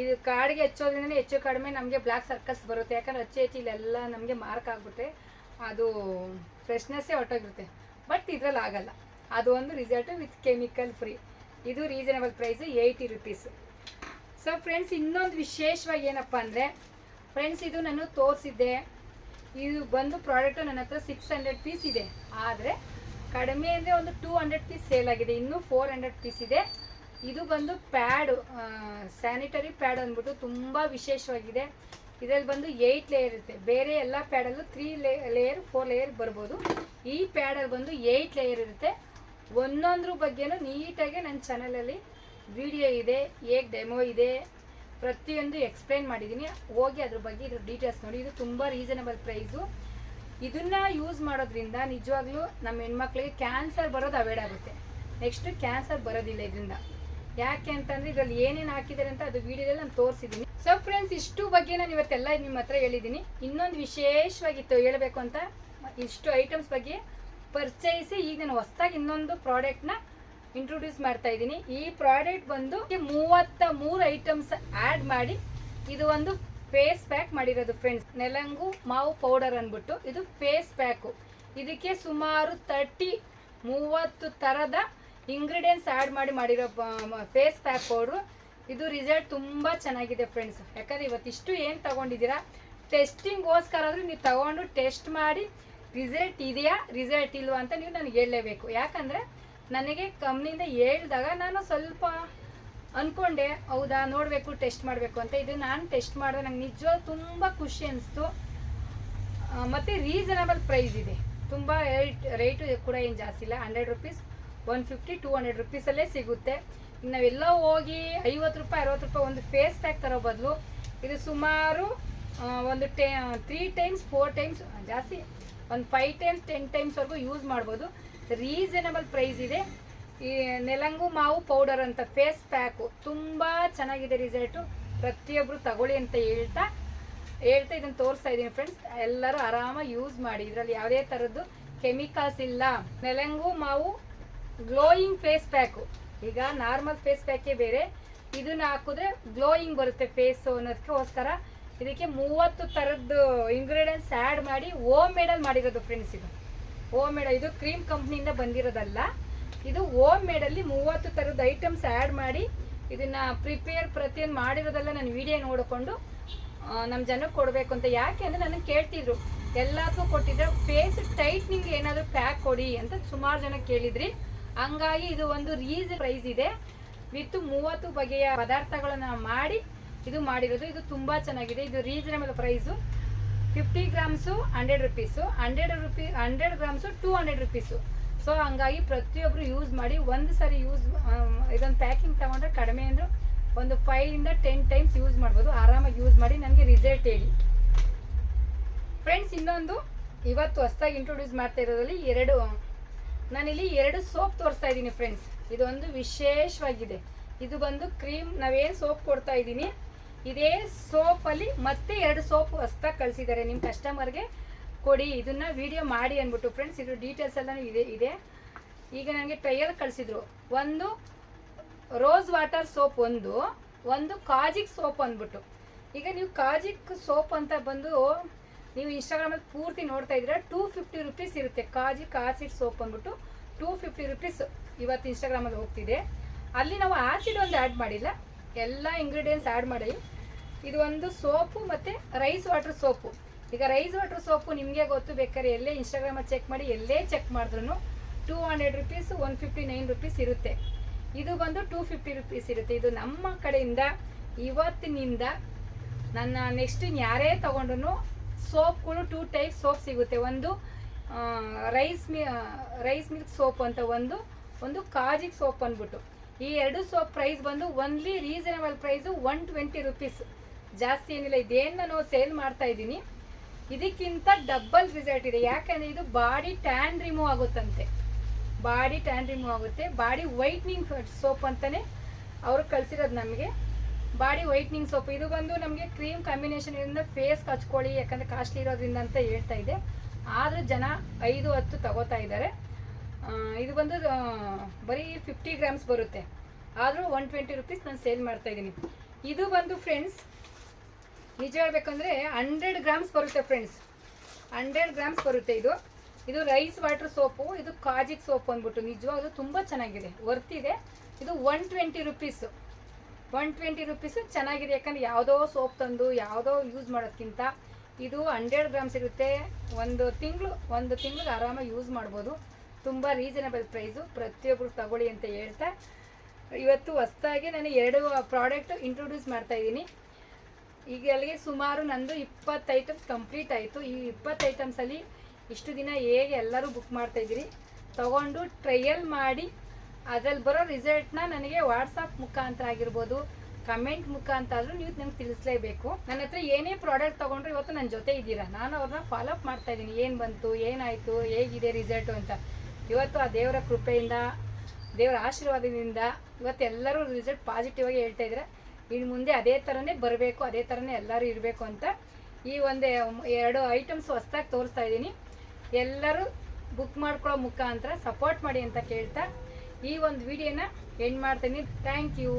ಇದು ಕಾಡಿಗೆ ಹಚ್ಚೋದ್ರಿಂದ ಹೆಚ್ಚು ಕಡಿಮೆ ನಮಗೆ ಬ್ಲ್ಯಾಕ್ ಸರ್ಕಸ್ ಬರುತ್ತೆ. ಯಾಕಂದ್ರೆ ಹಚ್ಚಿ ಹಚ್ಚಿ ಇಲ್ಲೆಲ್ಲ ನಮಗೆ ಮಾರ್ಕ್ ಆಗುತ್ತೆ ಅದು ಫ್ರೆಶ್ನೆಸ್ಸೇ ಹೊಟ್ಟೋಗಿರುತ್ತೆ ಬಟ್ ಇದರಲ್ಲಿ ಆಗಲ್ಲ ಅದು ಒಂದು ರಿಸಲ್ಟು ವಿತ್ ಕೆಮಿಕಲ್ ಫ್ರೀ. ಇದು reasonable price eighty rupees. So friends ಇನ್ನೊಂದು ವಿಶೇಷವಾಗಿ ಏನಪ್ಪ ಅಂದರೆ ಫ್ರೆಂಡ್ಸ್ ಇದು ನಾನು ತೋರಿಸಿದ್ದೆ. ಇದು ಬಂದು ಪ್ರಾಡಕ್ಟು ನನ್ನ ಹತ್ರ ಸಿಕ್ಸ್ ಹಂಡ್ರೆಡ್ ಪೀಸ್ ಇದೆ. ಆದರೆ ಕಡಿಮೆ ಅಂದರೆ ಒಂದು ಟೂ ಹಂಡ್ರೆಡ್ ಪೀಸ್ ಸೇಲ್ ಆಗಿದೆ. ಇನ್ನೂ ಫೋರ್ ಹಂಡ್ರೆಡ್ ಪೀಸ್ ಇದೆ. ಇದು ಬಂದು ಪ್ಯಾಡು ಸ್ಯಾನಿಟರಿ ಪ್ಯಾಡ್ ಅಂದ್ಬಿಟ್ಟು ತುಂಬ ವಿಶೇಷವಾಗಿದೆ. ಇದರಲ್ಲಿ ಬಂದು ಏಯ್ಟ್ ಲೇಯರ್ ಇರುತ್ತೆ. ಬೇರೆ ಎಲ್ಲ ಪ್ಯಾಡಲ್ಲೂ ತ್ರೀ ಲೇಯರ್ ಫೋರ್ ಲೇಯರ್ ಬರ್ಬೋದು. ಈ ಪ್ಯಾಡಲ್ಲಿ ಬಂದು ಏಯ್ಟ್ ಲೇಯರ್ ಇರುತ್ತೆ. ಒಂದೊಂದ್ರ ಬಗ್ಗೆನೂ ನೀಟಾಗಿ ನನ್ನ ಚಾನಲಲ್ಲಿ ವಿಡಿಯೋ ಇದೆ, ಹೇಗೆ ಡೆಮೋ ಇದೆ, ಪ್ರತಿಯೊಂದು ಎಕ್ಸ್ಪ್ಲೈನ್ ಮಾಡಿದ್ದೀನಿ ಹೋಗಿ ಅದ್ರ ಬಗ್ಗೆ ಇದ್ರ ಡೀಟೇಲ್ಸ್ ನೋಡಿ. ಇದು ತುಂಬ ರೀಸನಬಲ್ ಪ್ರೈಸು ಇದನ್ನ ಯೂಸ್ ಮಾಡೋದ್ರಿಂದ ನಿಜವಾಗ್ಲೂ ನಮ್ಮ ಹೆಣ್ಮಕ್ಳಿಗೆ ಕ್ಯಾನ್ಸರ್ ಬರೋದು ಅವಾಯ್ಡ್ ಆಗುತ್ತೆ. ನೆಕ್ಸ್ಟ್ ಕ್ಯಾನ್ಸರ್ ಬರೋದಿಲ್ಲ ಇದರಿಂದ. ಯಾಕೆ ಅಂತಂದರೆ ಇದರಲ್ಲಿ ಏನೇನು ಹಾಕಿದ್ದಾರೆ ಅಂತ ಅದು ವಿಡಿಯೋದಲ್ಲಿ ನಾನು ತೋರಿಸಿದ್ದೀನಿ ಸೊ ಫ್ರೆಂಡ್ಸ್ ಇಷ್ಟು ಬಗ್ಗೆ ನಾನು ಇವತ್ತೆಲ್ಲ ನಿಮ್ಮ ಹತ್ರ ಹೇಳಿದ್ದೀನಿ ಇನ್ನೊಂದು ವಿಶೇಷವಾಗಿತ್ತು ಹೇಳಬೇಕು ಅಂತ ಇಷ್ಟು ಐಟಮ್ಸ್ ಬಗ್ಗೆ ಪರ್ಚೇಸಿ ಈಗ ನಾನು ಹೊಸ್ದಾಗಿ ಇನ್ನೊಂದು ಪ್ರಾಡಕ್ಟ್ನ ಇಂಟ್ರೊಡ್ಯೂಸ್ ಮಾಡ್ತಾ ಇದ್ದೀನಿ. ಈ ಪ್ರಾಡಕ್ಟ್ ಬಂದು ಮೂವತ್ತ ಮೂರು ಐಟಮ್ಸ್ ಆ್ಯಡ್ ಮಾಡಿ, ಇದು ಒಂದು ಫೇಸ್ ಪ್ಯಾಕ್ ಮಾಡಿರೋದು ಫ್ರೆಂಡ್ಸ್ ನೆಲಂಗು, ಮಾವು ಪೌಡರ್ ಅಂದ್ಬಿಟ್ಟು ಇದು ಫೇಸ್ ಪ್ಯಾಕು ಇದಕ್ಕೆ ಸುಮಾರು ತರ್ಟಿ ಮೂವತ್ತು ಥರದ ಇಂಗ್ರೀಡಿಯೆಂಟ್ಸ್ ಆ್ಯಡ್ ಮಾಡಿ ಮಾಡಿರೋ ಫೇಸ್ ಪ್ಯಾಕ್ ಪೌಡ್ರು ಇದು ರಿಸಲ್ಟ್ ತುಂಬ ಚೆನ್ನಾಗಿದೆ ಫ್ರೆಂಡ್ಸ್ ಯಾಕಂದ್ರೆ ಇವತ್ತಿಷ್ಟು ಏನು ತಗೊಂಡಿದ್ದೀರಾ? ಟೆಸ್ಟಿಂಗ್ಗೋಸ್ಕರ ಆದರೂ ನೀವು ತಗೊಂಡು ಟೆಸ್ಟ್ ಮಾಡಿ ರಿಸಲ್ಟ್ ಇದೆಯಾ? ರಿಸಲ್ಟ್ ಇಲ್ವಾ ಅಂತ ನೀವು ನನಗೆ ಹೇಳಲೇಬೇಕು. ಯಾಕಂದರೆ ನನಗೆ ಕಂಪ್ನಿಯಿಂದ ಹೇಳಿದಾಗ ನಾನು ಸ್ವಲ್ಪ ಅಂದ್ಕೊಂಡೆ ಹೌದಾ, ನೋಡಬೇಕು ಟೆಸ್ಟ್ ಮಾಡಬೇಕು ಅಂತ. ಇದು ನಾನು ಟೆಸ್ಟ್ ಮಾಡಿದೆ, ನಂಗೆ ನಿಜವಾಗ್ ತುಂಬ ಖುಷಿ ಅನಿಸ್ತು. ಮತ್ತು ರೀಸನಬಲ್ ಪ್ರೈಸ್ ಇದೆ. ತುಂಬ ರೇಟ್ ರೇಟು ಕೂಡ ಏನು ಜಾಸ್ತಿ ಇಲ್ಲ. Hundred rupees one fifty two hundred ರುಪೀಸಲ್ಲೇ ಸಿಗುತ್ತೆ. ನಾವೆಲ್ಲ ಹೋಗಿ ಐವತ್ತು ರೂಪಾಯಿ, ಅರವತ್ತು ರೂಪಾಯಿ ಒಂದು ಫೇಸ್ ಪ್ಯಾಕ್ ತರೋ ಬದಲು, ಇದು ಸುಮಾರು ಒಂದು ಟೆ ತ್ರೀ ಟೈಮ್ಸ್ ಫೋರ್ ಟೈಮ್ಸ್ ಜಾಸ್ತಿ, ಒಂದು ಫೈವ್ ಟೈಮ್ಸ್ ಟೆನ್ ಟೈಮ್ಸ್ವರೆಗೂ ಯೂಸ್ ಮಾಡ್ಬೋದು. ರೀಸನಬಲ್ ಪ್ರೈಸ್ ಇದೆ. ಈ ನೆಲಂಗು ಮಾವು ಪೌಡರ್ ಅಂತ ಫೇಸ್ ಪ್ಯಾಕು ತುಂಬ ಚೆನ್ನಾಗಿದೆ ರಿಸಲ್ಟು ಪ್ರತಿಯೊಬ್ಬರು ತಗೊಳ್ಳಿ ಅಂತ ಹೇಳ್ತಾ ಹೇಳ್ತಾ ಇದನ್ನು ತೋರಿಸ್ತಾ ಇದ್ದೀನಿ ಫ್ರೆಂಡ್ಸ್ ಎಲ್ಲರೂ ಆರಾಮಾಗಿ ಯೂಸ್ ಮಾಡಿ. ಇದರಲ್ಲಿ ಯಾವುದೇ ಥರದ್ದು ಕೆಮಿಕಲ್ಸ್ ಇಲ್ಲ. ನೆಲಂಗು ಮಾವು ಗ್ಲೋಯಿಂಗ್ ಫೇಸ್ ಪ್ಯಾಕು ಈಗ ನಾರ್ಮಲ್ ಫೇಸ್ ಪ್ಯಾಕೇ ಬೇರೆ. ಇದನ್ನ ಹಾಕಿದ್ರೆ ಗ್ಲೋಯಿಂಗ್ ಬರುತ್ತೆ ಫೇಸು ಅನ್ನೋದಕ್ಕೋಸ್ಕರ. ಇದಕ್ಕೆ ಮೂವತ್ತು ಥರದ್ದು ಇಂಗ್ರೀಡಿಯೆಂಟ್ಸ್ ಆ್ಯಡ್ ಮಾಡಿ ಓಮ್ ಮೇಡಲ್ ಮಾಡಿರೋದು ಫ್ರೆಂಡ್ಸ್ ಇದು. ಓಮ್ ಮೇಡ, ಇದು ಕ್ರೀಮ್ ಕಂಪ್ನಿಯಿಂದ ಬಂದಿರೋದಲ್ಲ. ಇದು ಓಮ್ ಮೇಡಲ್ಲಿ ಮೂವತ್ತು ಥರದ ಐಟಮ್ಸ್ ಆ್ಯಡ್ ಮಾಡಿ ಇದನ್ನು ಪ್ರಿಪೇರ್ ಪ್ರತಿಯೊಂದು ಮಾಡಿರೋದೆಲ್ಲ ನಾನು ವಿಡಿಯೋ ನೋಡಿಕೊಂಡು ನಮ್ಮ ಜನಕ್ಕೆ ಕೊಡಬೇಕು ಅಂತ. ಯಾಕೆ ಅಂದರೆ ನನಗೆ ಕೇಳ್ತಿದ್ರು. ಎಲ್ಲದಕ್ಕೂ ಕೊಟ್ಟಿದ್ರೆ ಫೇಸ್ ಟೈಟ್ನಿಂಗ್ ಏನಾದರೂ ಪ್ಯಾಕ್ ಕೊಡಿ ಅಂತ ಸುಮಾರು ಜನ ಕೇಳಿದ್ರಿ. ಹಂಗಾಗಿ ಇದು ಒಂದು ರೀಸ್ ಪ್ರೈಸ್ ಇದೆ. ವಿತ್ ಮೂವತ್ತು ಬಗೆಯ ಪದಾರ್ಥಗಳನ್ನು ಮಾಡಿ ಇದು ಮಾಡಿರೋದು. ಇದು ತುಂಬ ಚೆನ್ನಾಗಿದೆ. ಇದು reasonable price. Fifty grams hundred rupees hundred rupee hundred grams two hundred rupees so ಹಂಗಾಗಿ ಪ್ರತಿಯೊಬ್ಬರು ಯೂಸ್ ಮಾಡಿ ಒಂದು ಸಾರಿ ಯೂಸ್ ಇದೊಂದು ಪ್ಯಾಕಿಂಗ್ ತೊಗೊಂಡ್ರೆ ಕಡಿಮೆ ಅಂದರೂ ಒಂದು ಫೈವಿಂದ ಟೆನ್ ಟೈಮ್ಸ್ ಯೂಸ್ ಮಾಡ್ಬೋದು. ಆರಾಮಾಗಿ ಯೂಸ್ ಮಾಡಿ ನನಗೆ ರಿಸಲ್ಟ್ ಹೇಳಿ. ಫ್ರೆಂಡ್ಸ್ ಇನ್ನೊಂದು ಇವತ್ತು ಹೊಸ್ದಾಗಿ ಇಂಟ್ರೊಡ್ಯೂಸ್ ಮಾಡ್ತಾ ಇರೋದ್ರಲ್ಲಿ ಎರಡು, ನಾನಿಲ್ಲಿ ಎರಡು ಸೋಪ್ ತೋರಿಸ್ತಾ ಇದ್ದೀನಿ ಫ್ರೆಂಡ್ಸ್ ಇದೊಂದು ವಿಶೇಷವಾಗಿದೆ. ಇದು ಬಂದು ಕ್ರೀಮ್ ನಾವೇನು ಸೋಪ್ ಕೊಡ್ತಾ ಇದ್ದೀನಿ? ಇದೇ ಸೋಪಲ್ಲಿ ಮತ್ತೆ ಎರಡು ಸೋಪ್ ಹೊಸ್ದಾಗಿ ಕಳಿಸಿದ್ದಾರೆ. ನಿಮ್ಮ ಕಸ್ಟಮರ್ಗೆ ಕೊಡಿ, ಇದನ್ನ ವಿಡಿಯೋ ಮಾಡಿ ಅಂದ್ಬಿಟ್ಟು. ಫ್ರೆಂಡ್ಸ್ ಇದು ಡೀಟೇಲ್ಸ್ ಎಲ್ಲ ಇದೆ ಇದೆ. ಈಗ ನನಗೆ ಟ್ರಯಲ್ ಕಳಿಸಿದ್ರು. ಒಂದು ರೋಸ್ ವಾಟರ್ ಸೋಪ್ ಒಂದು ಒಂದು ಕಾಜಿಕ್ ಸೋಪ್ ಅಂದ್ಬಿಟ್ಟು. ಈಗ ನೀವು ಕಾಜಿಕ್ ಸೋಪ್ ಅಂತ ಬಂದು ನೀವು ಇನ್ಸ್ಟಾಗ್ರಾಮಲ್ಲಿ ಪೂರ್ತಿ ನೋಡ್ತಾ ಇದ್ರೆ ಟೂ ಫಿಫ್ಟಿ ರುಪೀಸ್ ಇರುತ್ತೆ. ಕಾಜಿಕ್ ಆಸಿಡ್ ಸೋಪ್ ಅಂದ್ಬಿಟ್ಟು ಟೂ ಫಿಫ್ಟಿ ರುಪೀಸ್ ಇವತ್ತು ಇನ್ಸ್ಟಾಗ್ರಾಮಲ್ಲಿ ಹೋಗ್ತಿದೆ. ಅಲ್ಲಿ ನಾವು ಆಸಿಡ್ ಒಂದು ಆ್ಯಡ್ ಮಾಡಿಲ್ಲ. ಎಲ್ಲ ಇಂಗ್ರೀಡಿಯೆಂಟ್ಸ್ ಆ್ಯಡ್ ಮಾಡಿ. ಇದು ಒಂದು ಸೋಪು ಮತ್ತು ರೈಸ್ ವಾಟರ್ ಸೋಪು. ಈಗ ರೈಸ್ ವಾಟರ್ ಸೋಪು ನಿಮಗೆ ಗೊತ್ತು ಬೇಕಾದ್ರೆ ಎಲ್ಲೇ ಇನ್ಸ್ಟಾಗ್ರಾಮಲ್ಲಿ ಚೆಕ್ ಮಾಡಿ, ಎಲ್ಲೇ ಚೆಕ್ ಮಾಡಿದ್ರು two hundred rupees one fifty nine rupees ಇರುತ್ತೆ. ಇದು ಬಂದು ಟೂ ಫಿಫ್ಟಿ ರುಪೀಸ್ ಇರುತ್ತೆ. ಇದು ನಮ್ಮ ಕಡೆಯಿಂದ, ಇವತ್ತಿನಿಂದ ನನ್ನ ನೆಕ್ಸ್ಟ್ ಯಾರೇ ತೊಗೊಂಡ್ರು ಸೋಪ್ಗಳು ಟೂ ಟೈಪ್ ಸೋಪ್ ಸಿಗುತ್ತೆ. ಒಂದು ರೈಸ್ ಮಿ ರೈಸ್ ಮಿಲ್ಕ್ ಸೋಪ್ ಅಂತ ಒಂದು ಒಂದು ಕಾಜಿಕ್ ಸೋಪ್ ಅಂದ್ಬಿಟ್ಟು. ಈ ಎರಡು ಸೋಪ್ ಪ್ರೈಸ್ ಬಂದು only reasonable price one twenty rupees ಜಾಸ್ತಿ ಏನಿಲ್ಲ, ಇದೇನು ನಾನು ಸೇಲ್ ಮಾಡ್ತಾ ಇದ್ದೀನಿ. ಇದಕ್ಕಿಂತ ಡಬಲ್ ರಿಸಲ್ಟ್ ಇದೆ. ಯಾಕಂದ್ರೆ ಇದು ಬಾಡಿ ಟ್ಯಾನ್ ರಿಮೂವ್ ಆಗುತ್ತಂತೆ. ಬಾಡಿ ಟ್ಯಾನ್ ರಿಮೂವ್ ಆಗುತ್ತೆ. ಬಾಡಿ ವೈಟ್ನಿಂಗ್ ಸೋಪ್ ಅಂತಲೇ ಅವರು ಕಳಿಸಿರೋದು ನಮಗೆ. ಬಾಡಿ ವೈಟ್ನಿಂಗ್ ಸೋಪ್ ಇದು ಬಂದು ನಮಗೆ ಕ್ರೀಮ್ ಕಾಂಬಿನೇಷನ್ ಇಂದ ಫೇಸ್ ಕಚ್ಕೊಳ್ಳಿ ಯಾಕಂದರೆ ಕಾಸ್ಟ್ಲಿ ಇರೋದ್ರಿಂದ ಅಂತ ಹೇಳ್ತಾ ಇದೆ. ಆದರೂ ಜನ ಐದು, ಹತ್ತು ತಗೋತಾ ಇದ್ದಾರೆ. ಇದು ಬಂದು ಬರೀ ಫಿಫ್ಟಿ ಗ್ರಾಮ್ಸ್ ಬರುತ್ತೆ. ಆದರೂ ಒನ್ ಟ್ವೆಂಟಿ ರುಪೀಸ್ ನಾನು ಸೇಲ್ ಮಾಡ್ತಾ ಇದ್ದೀನಿ. ಇದು ಬಂದು ಫ್ರೆಂಡ್ಸ್ ನಿಜ ಹೇಳ್ಬೇಕಂದ್ರೆ ಹಂಡ್ರೆಡ್ ಗ್ರಾಮ್ಸ್ ಬರುತ್ತೆ ಫ್ರೆಂಡ್ಸ್ ಹಂಡ್ರೆಡ್ ಗ್ರಾಮ್ಸ್ ಬರುತ್ತೆ ಇದು. ಇದು ರೈಸ್ ವಾಟರ್ ಸೋಪು ಇದು ಕಾಜಿಕ್ ಸೋಪ್ ಅಂದ್ಬಿಟ್ಟು ನಿಜವಾಗ್ಲೂ ತುಂಬ ಚೆನ್ನಾಗಿದೆ. ವರ್ತ್ ಇದೆ. ಇದು one twenty rupees one twenty rupees ಚೆನ್ನಾಗಿದೆ. ಯಾಕಂದ್ರೆ ಯಾವುದೋ ಸೋಪ್ ತಂದು, ಯಾವುದೋ ಯೂಸ್ ಮಾಡೋದ್ಕಿಂತ ಇದು ಹಂಡ್ರೆಡ್ ಗ್ರಾಮ್ಸ್ ಇರುತ್ತೆ. ಒಂದು ತಿಂಗಳು ಒಂದು ತಿಂಗಳು ಆರಾಮಾಗಿ ಯೂಸ್ ಮಾಡ್ಬೋದು. ತುಂಬ ರೀಸನಬಲ್ ಪ್ರೈಸು ಪ್ರತಿಯೊಬ್ಬರು ತಗೊಳ್ಳಿ ಅಂತ ಹೇಳ್ತಾ, ಇವತ್ತು ಹೊಸ್ದಾಗಿ ನಾನು ಎರಡು ಪ್ರಾಡಕ್ಟ್ ಇಂಟ್ರೊಡ್ಯೂಸ್ ಮಾಡ್ತಾ ಇದ್ದೀನಿ. ಈಗ ಅಲ್ಲಿಗೆ ಸುಮಾರು ನಂದು ಇಪ್ಪತ್ತು ಐಟಮ್ಸ್ ಕಂಪ್ಲೀಟ್ ಆಯಿತು. ಈ ಇಪ್ಪತ್ತು ಐಟಮ್ಸಲ್ಲಿ ಇಷ್ಟು ದಿನ ಹೇಗೆ ಎಲ್ಲರೂ ಬುಕ್ ಮಾಡ್ತಾ ಇದ್ದೀರಿ, ತಗೊಂಡು ಟ್ರಯಲ್ ಮಾಡಿ ಅದ್ರಲ್ಲಿ ಬರೋ ರಿಸಲ್ಟ್ನ ನನಗೆ ವಾಟ್ಸಪ್ ಮುಖಾಂತರ ಆಗಿರ್ಬೋದು ಕಮೆಂಟ್ ಮುಖಾಂತರ ಆದರೂ ನೀವು ನಂಗೆ ತಿಳಿಸ್ಲೇಬೇಕು. ನನ್ನ ಹತ್ರ ಏನೇ ಪ್ರಾಡಕ್ಟ್ ತೊಗೊಂಡ್ರೆ ಇವತ್ತು ನನ್ನ ಜೊತೆ ಇದ್ದೀರಾ? ನಾನು ಅವ್ರನ್ನ ಫಾಲೋ ಅಪ್ ಮಾಡ್ತಾ ಇದ್ದೀನಿ. ಏನು ಬಂತು, ಏನಾಯಿತು, ಹೇಗಿದೆ ರಿಸಲ್ಟು ಅಂತ. ಇವತ್ತು ಆ ದೇವರ ಕೃಪೆಯಿಂದ, ದೇವರ ಆಶೀರ್ವಾದದಿಂದ ಇವತ್ತು ಎಲ್ಲರೂ ರಿಸಲ್ಟ್ ಪಾಸಿಟಿವ್ ಆಗಿ ಹೇಳ್ತಾ ಇದ್ದಾರೆ. ಇನ್ನು ಮುಂದೆ ಅದೇ ಥರನೇ ಬರಬೇಕು, ಅದೇ ಥರನೇ ಎಲ್ಲರೂ ಇರಬೇಕು ಅಂತ ಈ ಒಂದು ಎರಡು ಐಟಮ್ಸ್ ಹೊಸ್ದಾಗಿ ತೋರಿಸ್ತಾ ಇದ್ದೀನಿ. ಎಲ್ಲರೂ ಬುಕ್ ಮಾಡ್ಕೊಳ್ಳೋ ಮುಖಾಂತರ ಸಪೋರ್ಟ್ ಮಾಡಿ ಅಂತ ಕೇಳ್ತಾ ಈ ಒಂದು ವಿಡಿಯೋನ ಎಂಡ್ ಮಾಡ್ತೀನಿ. Thank you